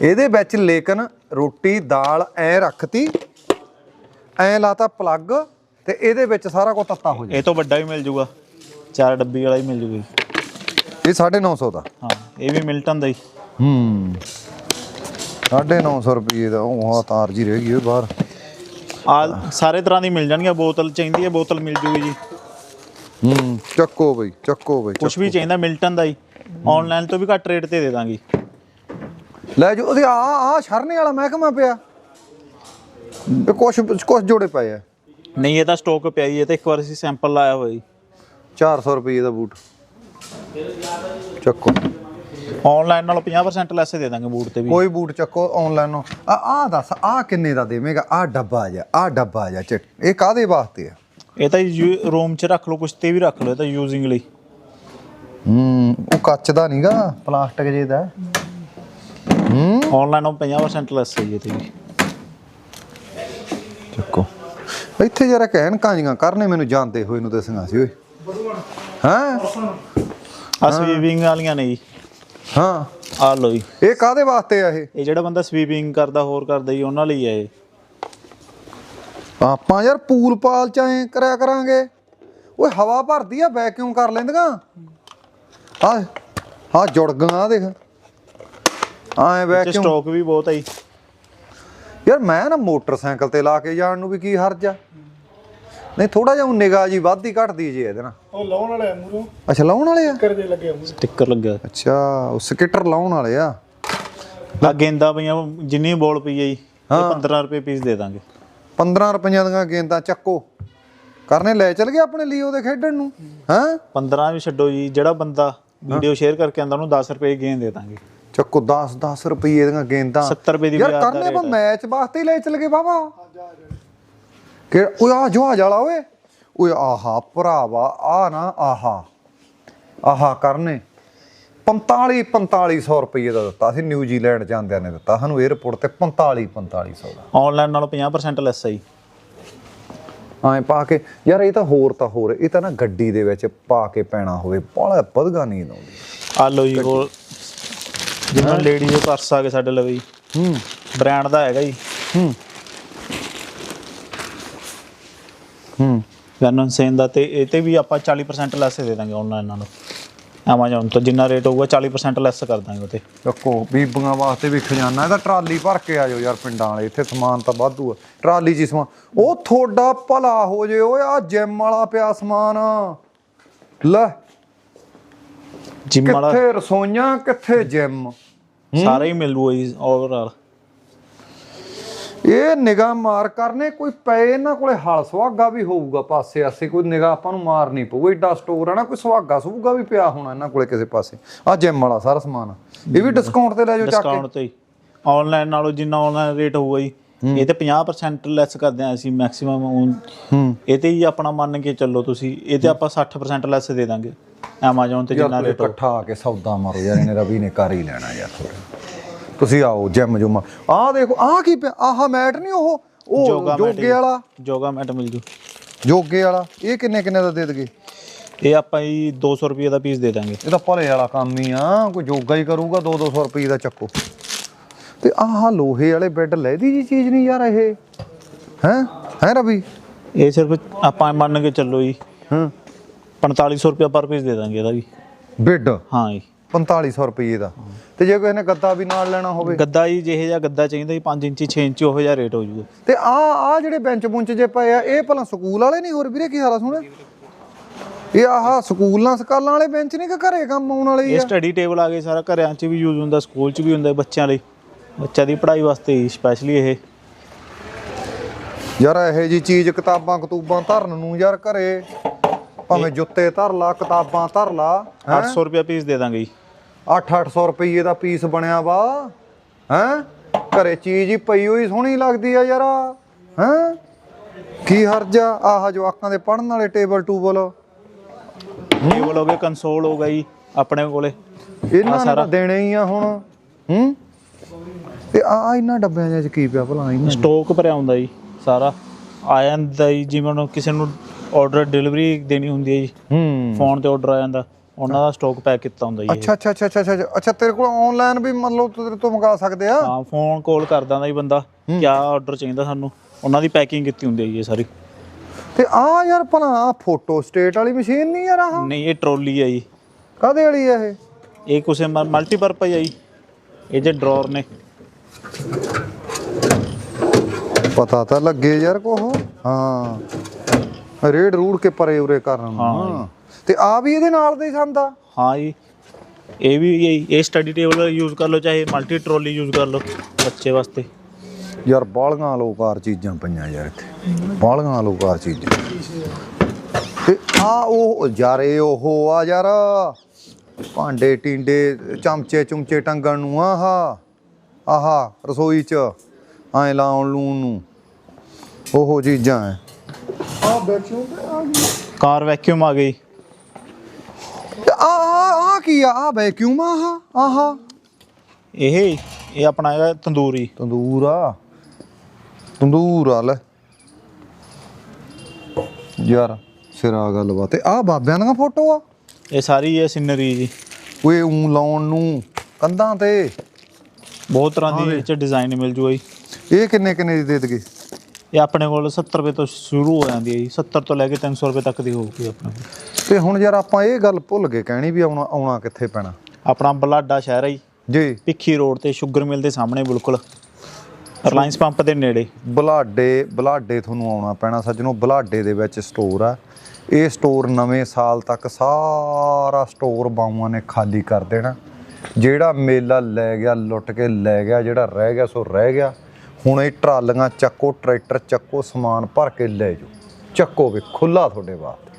ਇਹਦੇ ਵਿੱਚ ਲੇਕਿਨ ਰੋਟੀ ਦਾਲ ਐ ਰੱਖਤੀ ਐ ਲਾਤਾ ਪਲੱਗ ਤੇ ਇਹਦੇ ਵਿੱਚ ਸਾਰਾ ਕੁਝ ਤੱਤਾ ਹੋ ਜਾ ਇਹ ਤੋਂ ਵੱਡਾ ਵੀ ਮਿਲ ਜੂਗਾ। ਚਾਰ ਡੱਬੀ ਵਾਲਾ ਹੀ ਮਿਲ ਜੂਗਾ। ਇਹ 950 ਦਾ। ਹਾਂ ਇਹ ਵੀ ਮਿਲਟਨ ਦਾ ਹੀ। ਹੂੰ 950 ਰੁਪਏ ਦਾ ਉਹ ਆ ਤਾਰ ਜੀ ਰਹਿ ਗਈ ਉਹ ਬਾਹਰ। ਆ ਸਾਰੇ ਤਰ੍ਹਾਂ ਦੀ ਮਿਲ ਜਾਣਗੀਆਂ ਬੋਤਲ ਚਾਹੀਦੀ ਹੈ ਬੋਤਲ ਮਿਲ ਜੂਗੀ ਜੀ। ਹੂੰ ਚੱਕੋ ਬਈ ਚੱਕੋ ਬਈ ਕੁਝ ਵੀ ਚਾਹੀਦਾ ਮਿਲਟਨ ਦਾ ਹੀ ਆਨਲਾਈਨ ਤੋਂ ਵੀ ਘੱਟ ਰੇਟ ਤੇ ਦੇ ਦਾਂਗੇ। ਲੈ ਜੋ ਉਹਦੇ ਆ ਆ ਸ਼ਰਨੇ ਵਾਲਾ ਮਹਿਕਮਾ ਪਿਆ। ਇਹ ਕੁਛ ਕੁਛ ਜੋੜੇ ਪਏ ਆ। ਨਹੀਂ ਇਹ ਤਾਂ ਸਟਾਕ ਪਿਆ ਹੀ ਇਹ ਤਾਂ ਇੱਕ ਵਾਰ ਅਸੀਂ ਸੈਂਪਲ ਲਾਇਆ ਹੋਇਆ ਜੀ। 400 ਰੁਪਏ ਦਾ ਬੂਟ। ਚੱਕੋ। ਆਨਲਾਈਨ ਨਾਲੋਂ 50% ਲੈਸ ਦੇ ਦਾਂਗੇ ਬੂਟ ਤੇ ਵੀ। ਕੋਈ ਬੂਟ ਚੱਕੋ ਆਨਲਾਈਨ ਆ ਆ ਦੱਸ ਆ ਕਿੰਨੇ ਦਾ ਦੇਵੇਂਗਾ? ਆ ਡੱਬਾ ਜਾ ਆ ਡੱਬਾ ਜਾ ਚਿੱਟ ਇਹ ਕਾਦੇ ਵਾਸਤੇ ਆ? ਇਹ ਤਾਂ ਰੂਮ 'ਚ ਰੱਖ ਲਓ ਕੁਛ ਤੇ ਵੀ ਰੱਖ ਲਓ ਇਹ ਤਾਂ ਯੂਜ਼ਿੰਗ ਲਈ। ਹੂੰ ਉਹ ਕੱਚ ਦਾ ਨਹੀਂਗਾ ਪਲਾਸਟਿਕ ਜੇ ਦਾ। ਹੂੰ। ਆਨਲਾਈਨ ਉਹ 50% ਲੈਸ ਹੈ ਜੀ ਤੇ ਚੱਕੋ। ਇੱਥੇ ਜਰਾ ਕਹਿਣ ਕਾਂਜੀਆਂ ਕਰਨੇ ਮੈਨੂੰ ਜਾਣਦੇ ਹੋਏ ਨੂੰ ਦੱਸਣਾ ਸੀ ਓਏ। ਹਾਂ? ਆ ਸਵੀਪਿੰਗ ਵਾਲੀਆਂ ਨੇ ਜੀ। ਹਾਂ। ਆ ਲਓ ਜੀ। ਇਹ ਕਾਦੇ ਵਾਸਤੇ ਆ ਇਹ? ਇਹ ਜਿਹੜਾ ਬੰਦਾ ਸਵੀਪਿੰਗ ਕਰਦਾ ਹੋਰ ਕਰਦਾ ਜੀ ਉਹਨਾਂ ਲਈ ਹੈ ਇਹ। ਆਪਾਂ ਯਾਰ ਪੂਲ ਪਾਲ ਚ ਐ ਕਰਿਆ ਕਰਾਂਗੇ। ਓਏ ਹਵਾ ਭਰਦੀ ਆ ਵੈਕਿਊਮ ਕਰ ਲੈਂਦੀਆਂ? ਆ ਹਾਂ ਜੁੜ ਗਈਆਂ ਦੇਖ। ਆਏ ਤੇ ਵੈਕਿਊਮ ਸਟਾਕ ਵੀ ਬਹੁਤ ਜੀ। ਯਾਰ ਮੈਂ ਨਾ ਮੋਟਰਸਾਈਕਲ ਤੇ ਲਾ ਕੇ ਜਾਣ ਨੂੰ ਵੀ ਕੀ ਹਰਜ ਆ? ਨਹੀਂ ਥੋੜਾ ਜਿਹਾ ਨਿਗਾਹ ਜੀ ਵੱਧਦੀ ਘਟਦੀ ਜੇ ਇਹਦੇ ਨਾਲ। ਉਹ ਲਾਉਣ ਵਾਲੇ ਆ ਮੂਰੋਂ ਅੱਛਾ ਲਾਉਣ ਵਾਲੇ ਆ? ਕਰਦੇ ਲੱਗੇ ਆ ਮੂਰੋਂ ਸਟicker ਲੱਗਿਆ ਅੱਛਾ ਉਹ ਸਕਿੱਟਰ ਲਾਉਣ ਵਾਲੇ ਆ। ਆ ਗੇਂਦਾ ਪਈਆਂ ਜਿੰਨੀ ਬੋਲ ਪਈ ਹੈ ਜੀ ਇਹ 15 ਰੁਪਏ ਪੀਸ ਦੇ ਦਾਂਗੇ। 15 ਰੁਪਈਆਂ ਦੀਆਂ ਗੇਂਦਾਂ ਚੱਕੋ। ਕਰਨੇ ਲੈ ਚਲ ਗਏ ਆਪਣੇ ਲਈ ਉਹਦੇ ਖੇਡਣ ਨੂੰ? ਹਾਂ? 15 ਵੀ ਛੱਡੋ ਜੀ ਜਿਹੜਾ ਬੰਦਾ ਵੀਡੀਓ ਸ਼ੇਅਰ ਕਰਕੇ ਆਂਦਾ ਉਹਨੂੰ 10 ਰੁਪਏ ਗੇਂਦ ਦੇ ਦਾਂਗੇ। ਚੱਕੋ 10 10 ਰੁਪਏ ਦੀਆਂ ਗੇਂਦਾਂ। 70 ਰੁਪਏ ਦੀ ਯਾਰ ਕਰਨੇ ਆਪਾਂ ਰੇਟ ਮੈਚ ਵਾਸਤੇ ਹੀ ਲੈ ਚਲ ਗਏ ਬਾਬਾ ਕਿ ਓਏ ਆ ਜਹਾਜ਼ ਵਾਲਾ ਓਏ। ਓਏ ਆਹਾ ਭਰਾਵਾ ਆ ਨਾ ਆਹਾ। ਆਹਾ ਕਰਨੇ। 45 4500 ਰੁਪਏ ਦਾ ਦਿੱਤਾ ਸੀ ਨਿਊਜ਼ੀਲੈਂਡ ਜਾਂਦਿਆਂ ਨੇ ਦਿੱਤਾ। ਸਾਨੂੰ 에어ਪੋਰਟ ਤੇ 45 4500 ਦਾ। ਆਨਲਾਈਨ ਨਾਲੋਂ 50% ਲੈਸ ਜੀ। ਐਂ ਪਾ ਕੇ। ਯਾਰ ਇਹ ਤਾਂ ਹੋਰ ਤਾਂ ਹੋਰ ਇਹ ਤਾਂ ਨਾ ਗੱਡੀ ਦੇ ਵਿੱਚ ਪਾ ਕੇ ਪੈਣਾ ਹੋਵੇ। ਬੜਾ ਵਧਗਾ ਨੀਂਦ ਆਉਂਦੀ ਆ ਲਓ ਜੀ ਹੋਰ ਜਿਵੇਂ ਲੇਡੀ ਦੇ ਪਰਸ ਆ ਗਏ ਸਾਡੇ ਲਵੇ ਹੂੰ। ਬ੍ਰਾਂਡ ਦਾ ਹੈਗਾ ਜੀ। ਹੂੰ। ਹੂੰ। ਵੈਨਨ ਸੇਨ ਦਾ ਤੇ ਇਹ ਤੇ ਵੀ ਆਪਾਂ 40% ਲੈਸ ਦੇ ਦਾਂਗੇ ਆਨਲਾਈਨ ਨਾਲੋਂ Amazon ਤੋਂ ਜਿੰਨਾ ਰੇਟ ਹੋਊਗਾ 40% ਲੈਸ ਕਰ ਦਾਂਗੇ ਉਹ ਤੇ ਚੱਕੋ ਬੀਬੀਆਂ ਵਾਸਤੇ ਵੀ ਖਜ਼ਾਨਾ ਇਹਦਾ ਟਰਾਲੀ ਭਰ ਕੇ ਆ ਜਾਓ ਯਾਰ ਪਿੰਡਾਂ ਵਾਲੇ ਇੱਥੇ ਸਮਾਨ ਤਾਂ ਵਾਧੂ ਆ। ਟਰਾਲੀ 'ਚ ਹੀ ਸਮਾਨ ਉਹ ਤੁਹਾਡਾ ਭਲਾ ਹੋ ਜੇ ਓਏ ਆ ਜਿਮ ਵਾਲਾ ਪਿਆ ਸਮਾਨ। ਲੈ ਜਿਮ ਵਾਲਾ? ਕਿੱਥੇ ਰਸੋਈਆਂ ਕਿੱਥੇ ਜਿਮ ਸਾਰਾ ਹੀ ਮਿਲੂਗਾ ਜੀ ਓਵਰਆਲ ਇਹ ਨਿਗਾਹ ਮਾਰ ਕਰਨੇ ਕੋਈ ਪਏ ਇਹਨਾਂ ਕੋਲੇ ਹਲ ਸੁਹਾਗਾ ਵੀ ਹੋਊਗਾ ਪਾਸੇ ਆਸੇ ਕੋਈ ਨਿਗਾਹ ਆਪਾਂ ਨੂੰ ਮਾਰਨੀ ਪਊ। ਏਡਾ ਸਟੋਰ ਆ ਨਾ ਕੋਈ ਸੁਹਾਗਾ ਸੁਹਾਗਾ ਵੀ ਪਿਆ ਹੋਣਾ ਇਹਨਾਂ ਕੋਲੇ ਕਿਸੇ ਪਾਸੇ। ਆ ਜਿਮ ਵਾਲਾ ਸਾਰਾ ਸਮਾਨ। ਇਹ ਵੀ ਡਿਸਕਾਊਂਟ ਤੇ ਲੈ ਜਾਓ ਚੱਕ ਕੇ। ਡਿਸਕਾਊਂਟ ਤੇ ਹੀ। ਆਨਲਾਈਨ ਨਾਲੋਂ ਜਿੰਨਾ ਆਨਲਾਈਨ ਰੇਟ ਹੋਊਗਾ ਜੀ ਇਹ ਤੇ 50% ਲੈਸ ਕਰਦੇ ਆ ਅਸੀਂ ਮੈਕਸਿਮਮ ਹੂੰ। ਇਹ ਤੇ ਹੀ ਆਪਣਾ ਮੰਨ ਕੇ ਚੱਲੋ ਤੁਸੀਂ ਇਹ ਤੇ ਆਪਾਂ 60% ਲੈਸ ਦੇ ਦਾਂਗੇ। Amazon ਤੇ ਜਿੰਨਾ ਰੇਟ ਹੋ ਇਕੱਠਾ ਆ ਕੇ ਸੌਦਾ ਮਾਰੋ ਯਾਰ ਇਹਨੇ ਰਵੀ ਨੇ ਕਰ ਹੀ ਲੈਣਾ ਯਾਰ ਥੋੜਾ ਤੁਸੀਂ ਆਓ ਜਿਮ ਜੁਮ। ਆਹ ਦੇਖੋ ਆਹ ਕੀ ਪਿਆ? ਆਹ ਮੈਟ ਨਹੀਂ ਉਹ? ਉਹ ਜੋਗਾ ਵਾਲਾ? ਜੋਗਾ ਮੈਟ ਮਿਲ ਜੂ। ਜੋਗੇ ਵਾਲਾ? ਇਹ ਕਿੰਨੇ ਕਿੰਨੇ ਦਾ ਦੇ ਦਗੇ ਇਹ ਆਪਾਂ ਜੀ 200 ਰੁਪਏ ਦਾ ਪੀਸ ਦੇ ਦਾਂਗੇ। ਇਹ ਤਾਂ ਭਲੇ ਵਾਲਾ ਕੰਮ ਹੀ ਆ। ਕੋਈ ਜੋਗਾ ਹੀ ਕਰੂਗਾ 2-200 ਰੁਪਏ ਦਾ ਚੱਕੋ। ਤੇ ਆਹ ਲੋਹੇ ਵਾਲੇ ਬੈੱਡ ਲੈਦੀ ਜੀ ਚੀਜ਼ ਨਹੀਂ ਯਾਰ ਇਹ। ਹੈ? ਹੈ ਰਵੀ? ਇਹ ਸਿਰਫ ਆਪਾਂ ਮੰਨ ਕੇ ਚੱਲੋ ਜੀ ਹਾਂ। 4500 ਰੁਪਏ ਪਰ ਪੀਸ ਦੇ ਦਾਂਗੇ ਇਹਦਾ ਵੀ। ਬੈੱਡ ਹਾਂ ਜੀ। 4500 ਰੁਪਏ ਦਾ। ਤੇ ਜੇ ਕੋਈ ਨੇ ਗੱਦਾ ਵੀ ਨਾਲ ਲੈਣਾ ਹੋਵੇ। ਗੱਦਾ ਜੀ ਜਿਹੇ ਜਿਹਾ ਗੱਦਾ ਚਾਹੀਦਾ ਜੀ 5 ਇੰਚੀ 6 ਇੰਚੀ ਉਹੋ ਜਿਹਾ ਰੇਟ ਹੋ ਜੂਗਾ। ਤੇ ਆ ਆ ਜਿਹੜੇ ਬੈਂਚ ਬੁੰਚ ਜੇ ਪਏ ਆ ਇਹ ਭਲਾ ਸਕੂਲ ਵਾਲੇ ਨਹੀਂ ਹੋਰ ਵੀਰੇ ਕੀ ਹਾਲ ਸੁਣ ਇਹ ਆਹ ਸਕੂਲਾਂ ਸਕਾਲਾਂ ਵਾਲੇ ਬੈਂਚ ਨਹੀਂ ਕਿ ਘਰੇ ਕੰਮ ਆਉਣ ਵਾਲੇ ਹੀ ਇਹ ਸਟੱਡੀ ਟੇਬਲ ਆ ਗਏ ਸਾਰਾ ਘਰਾਂ 'ਚ ਵੀ ਯੂਜ਼ ਹੁੰਦਾ ਸਕੂਲ 'ਚ ਵੀ ਹੁੰਦਾ ਬੱਚਿਆਂ ਲਈ। ਬੱਚਿਆਂ ਦੀ ਪੜ੍ਹਾਈ ਵਾਸਤੇ ਸਪੈਸ਼ਲੀ ਇਹ। ਯਾਰ ਇਹੋ ਜੀ ਚੀਜ਼ ਕਿਤਾਬਾਂ ਕਤੂਬਾਂ ਧਰਨ ਨੂੰ ਯਾਰ ਘਰੇ। ਭਾਵੇਂ ਜੁੱਤੇ ਧਰ ਲਾ ਕਿਤਾਬਾਂ ਧਰ ਲਾ 800 ਰੁਪਏ ਪੀਸ ਦੇ ਦਾਂਗੇ ਜੀ। 8-800 ਰੁਪਏ ਦਾ ਪੀਸ ਬਣਿਆ ਵਾ ਹੈ? ਘਰੇ ਚੀਜ਼ ਹੀ ਪਈ ਹੋਈ ਸੋਹਣੀ ਲੱਗਦੀ ਆ ਯਾਰ ਹੈ? ਕੀ ਹਰਜਾ ਆਹ ਜੋ ਅੱਖਾਂ ਦੇ ਪੜਨ ਵਾਲੇ ਟੇਬਲ ਟੂਬਲ। ਟੇਬਲ ਹੋ ਗਏ ਕੰਸੋਲ ਹੋ ਗਈ ਆਪਣੇ ਕੋਲੇ। ਇਹਨਾਂ ਨੇ ਤਾਂ ਦੇਣੇ ਹੀ ਆ ਹੁਣ ਹੂੰ? ਤੇ ਆ ਇਹਨਾਂ ਡੱਬਿਆਂ ਚ ਕੀ ਪਿਆ ਭਲਾ ਇਹਨਾਂ? ਸਟਾਕ ਭਰਿਆ ਹੁੰਦਾ ਜੀ ਸਾਰਾ। ਆ ਜਾਂਦਾ ਜੀ ਜਿਵੇਂ ਕਿਸੇ ਨੂੰ ਆਰਡਰ ਡਿਲੀਵਰੀ ਦੇਣੀ ਹੁੰਦੀ ਹੈ ਜੀ। ਹੂੰ। ਫੋਨ ਤੇ ਆਰਡਰ ਆ ਜਾਂਦਾ। ਉਹਨਾਂ ਦਾ ਸਟਾਕ ਪੈਕ ਕੀਤਾ ਹੁੰਦਾ ਜੀ। ਅੱਛਾ ਅੱਛਾ ਅੱਛਾ ਅੱਛਾ ਅੱਛਾ ਅੱਛਾ ਤੇਰੇ ਕੋਲ ਆਨਲਾਈਨ ਵੀ ਮਤਲਬ ਤੇਰੇ ਤੋਂ ਮੰਗਾ ਸਕਦੇ ਆ? ਹਾਂ ਫੋਨ ਕਾਲ ਕਰ ਦਿੰਦਾ ਜੀ ਬੰਦਾ ਕਿਆ ਆਰਡਰ ਚਾਹੀਦਾ ਸਾਨੂੰ। ਉਹਨਾਂ ਦੀ ਪੈਕਿੰਗ ਕੀਤੀ ਹੁੰਦੀ ਹੈ ਜੀ ਸਾਰੀ। ਤੇ ਆ ਯਾਰ ਭਲਾ ਫੋਟੋ ਸਟੇਟ ਵਾਲੀ ਮਸ਼ੀਨ ਨਹੀਂ ਯਾਰ ਆਹ? ਨਹੀਂ ਇਹ ਟਰੋਲੀ ਹੈ ਜੀ। ਕਾਦੇ ਵਾਲੀ ਆ ਇਹ? ਇਹ ਕੁਸੇ ਮਲਟੀਪਰਪਸ ਹੈ ਜੀ। ਇਹ ਜੇ ਡਰਾਅਰ ਨੇ। ਪਤਾ ਤਾਂ ਲੱਗੇ ਯਾਰ ਕੋਹ। ਹਾਂ। ਰੇਡ ਰੂੜ ਕੇ ਪਰੇ ਉਰੇ ਕਰਨ। ਹਾਂ। ਤੇ ਆ ਵੀ ਇਹਦੇ ਨਾਲ ਦਾ ਹੀ ਸੰਦਾ ਹਾਂ ਜੀ। ਇਹ ਵੀ ਇਹ ਇਹ ਸਟੱਡੀ ਟੇਬਲ ਯੂਜ਼ ਕਰ ਲਓ ਚਾਹੇ ਮਲਟੀ ਟਰੋਲੀ ਯੂਜ਼ ਕਰ ਲਓ ਬੱਚੇ ਵਾਸਤੇ। ਯਾਰ ਬਾਲੀਆਂ ਲੋਕਾਰ ਚੀਜ਼ਾਂ ਪਈਆਂ ਯਾਰ ਇੱਥੇ। ਬਾਲੀਆਂ ਲੋਕਾਰ ਚੀਜ਼ਾਂ। ਤੇ ਆ ਉਹ ਯਾਰ ਇਹ ਉਹ ਆ ਯਾਰ। ਭਾਂਡੇ ਟਿੰਡੇ ਚਮਚੇ ਚੁੰਚੇ ਟੰਗਣ ਨੂੰ ਆਹਾ। ਆਹਾ ਰਸੋਈ ਚ। ਐ ਲਾਉਣ ਲੂਣ ਨੂੰ। ਉਹ ਚੀਜ਼ਾਂ ਆ ਗਈ। ਕਾਰ ਵੈਕਿਊਮ ਆ ਗਈ। ਆ ਆ ਕੀ ਆ? ਆ ਵੈਕਿਊਮ ਆ ਆਹ? ਆਹਾ। ਇਹ ਇਹ ਆਪਣਾ ਹੈਗਾ ਤੰਦੂਰੀ। ਤੰਦੂਰ ਆ? ਤੰਦੂਰ ਆ ਲੈ। ਯਾਰ ਸਿਰਾ ਗੱਲਬਾਤ ਤੇ ਆ ਬਾਬਿਆਂ ਦੀਆਂ ਫੋਟੋ ਆ ਇਹ ਸਾਰੀ ਹੈ ਸਿਨਰੀ ਜੀ। ਓਏ ਉਂ ਲਾਉਣ ਨੂੰ ਕੰਧਾਂ ਤੇ। ਬਹੁਤ ਤਰ੍ਹਾਂ ਦੀ ਇਹ ਚ ਡਿਜ਼ਾਈਨ ਮਿਲ ਜੂਗਾ ਜੀ ਇਹ ਕਿੰਨੇ ਕਿੰਨੇ ਦੀ ਦੇ ਦਗੇ? ਇਹ ਆਪਣੇ ਕੋਲ 70 ਰੁਪਏ ਤੋਂ ਸ਼ੁਰੂ ਹੋ ਜਾਂਦੀ ਹੈ ਜੀ। 70 ਤੋਂ ਲੈ ਕੇ 300 ਰੁਪਏ ਤੱਕ ਦੀ ਹੋਊਗੀ ਆਪਣੇ ਕੋਲ। ਤੇ ਹੁਣ ਯਾਰ ਆਪਾਂ ਇਹ ਗੱਲ ਭੁੱਲ ਗਏ ਕਹਿਣੀ ਵੀ ਆਉਣਾ ਆਉਣਾ ਕਿੱਥੇ ਪੈਣਾ। ਆਪਣਾ ਬਲਾਡਾ ਸ਼ਹਿਰ ਹੈ ਜੀ। ਭਿੱਖੀ ਰੋਡ ਤੇ ਸ਼ੂਗਰ ਮਿਲ ਦੇ ਸਾਹਮਣੇ ਬਿਲਕੁਲ। ਰਿਲਾਇੰਸ ਪੰਪ ਦੇ ਨੇੜੇ। ਬਲਾਡੇ ਬਲਾਡੇ ਤੁਹਾਨੂੰ ਆਉਣਾ ਪੈਣਾ ਸੱਜਣੋ ਬਲਾਡੇ ਦੇ ਵਿੱਚ ਸਟੋਰ ਆ। ਇਹ ਸਟੋਰ ਨਵੇਂ ਸਾਲ ਤੱਕ ਸਾਰਾ ਸਟੋਰ ਬਾਊਆਂ ਨੇ ਖਾਲੀ ਕਰ ਦੇਣਾ। ਜਿਹੜਾ ਮੇਲਾ ਲੈ ਗਿਆ ਲੁੱਟ ਕੇ ਲੈ ਗਿਆ ਜਿਹੜਾ ਰਹਿ ਗਿਆ ਸੋ ਰਹਿ ਗਿਆ। ਹੁਣ ਇਹ ਟਰਾਲੀਆਂ ਚੱਕੋ ਟਰੈਕਟਰ ਚੱਕੋ ਸਮਾਨ ਭਰ ਕੇ ਲੈ ਜਾਓ। ਚੱਕੋ ਵੀ ਖੁੱਲਾ ਤੁਹਾਡੇ ਵਾਸਤੇ।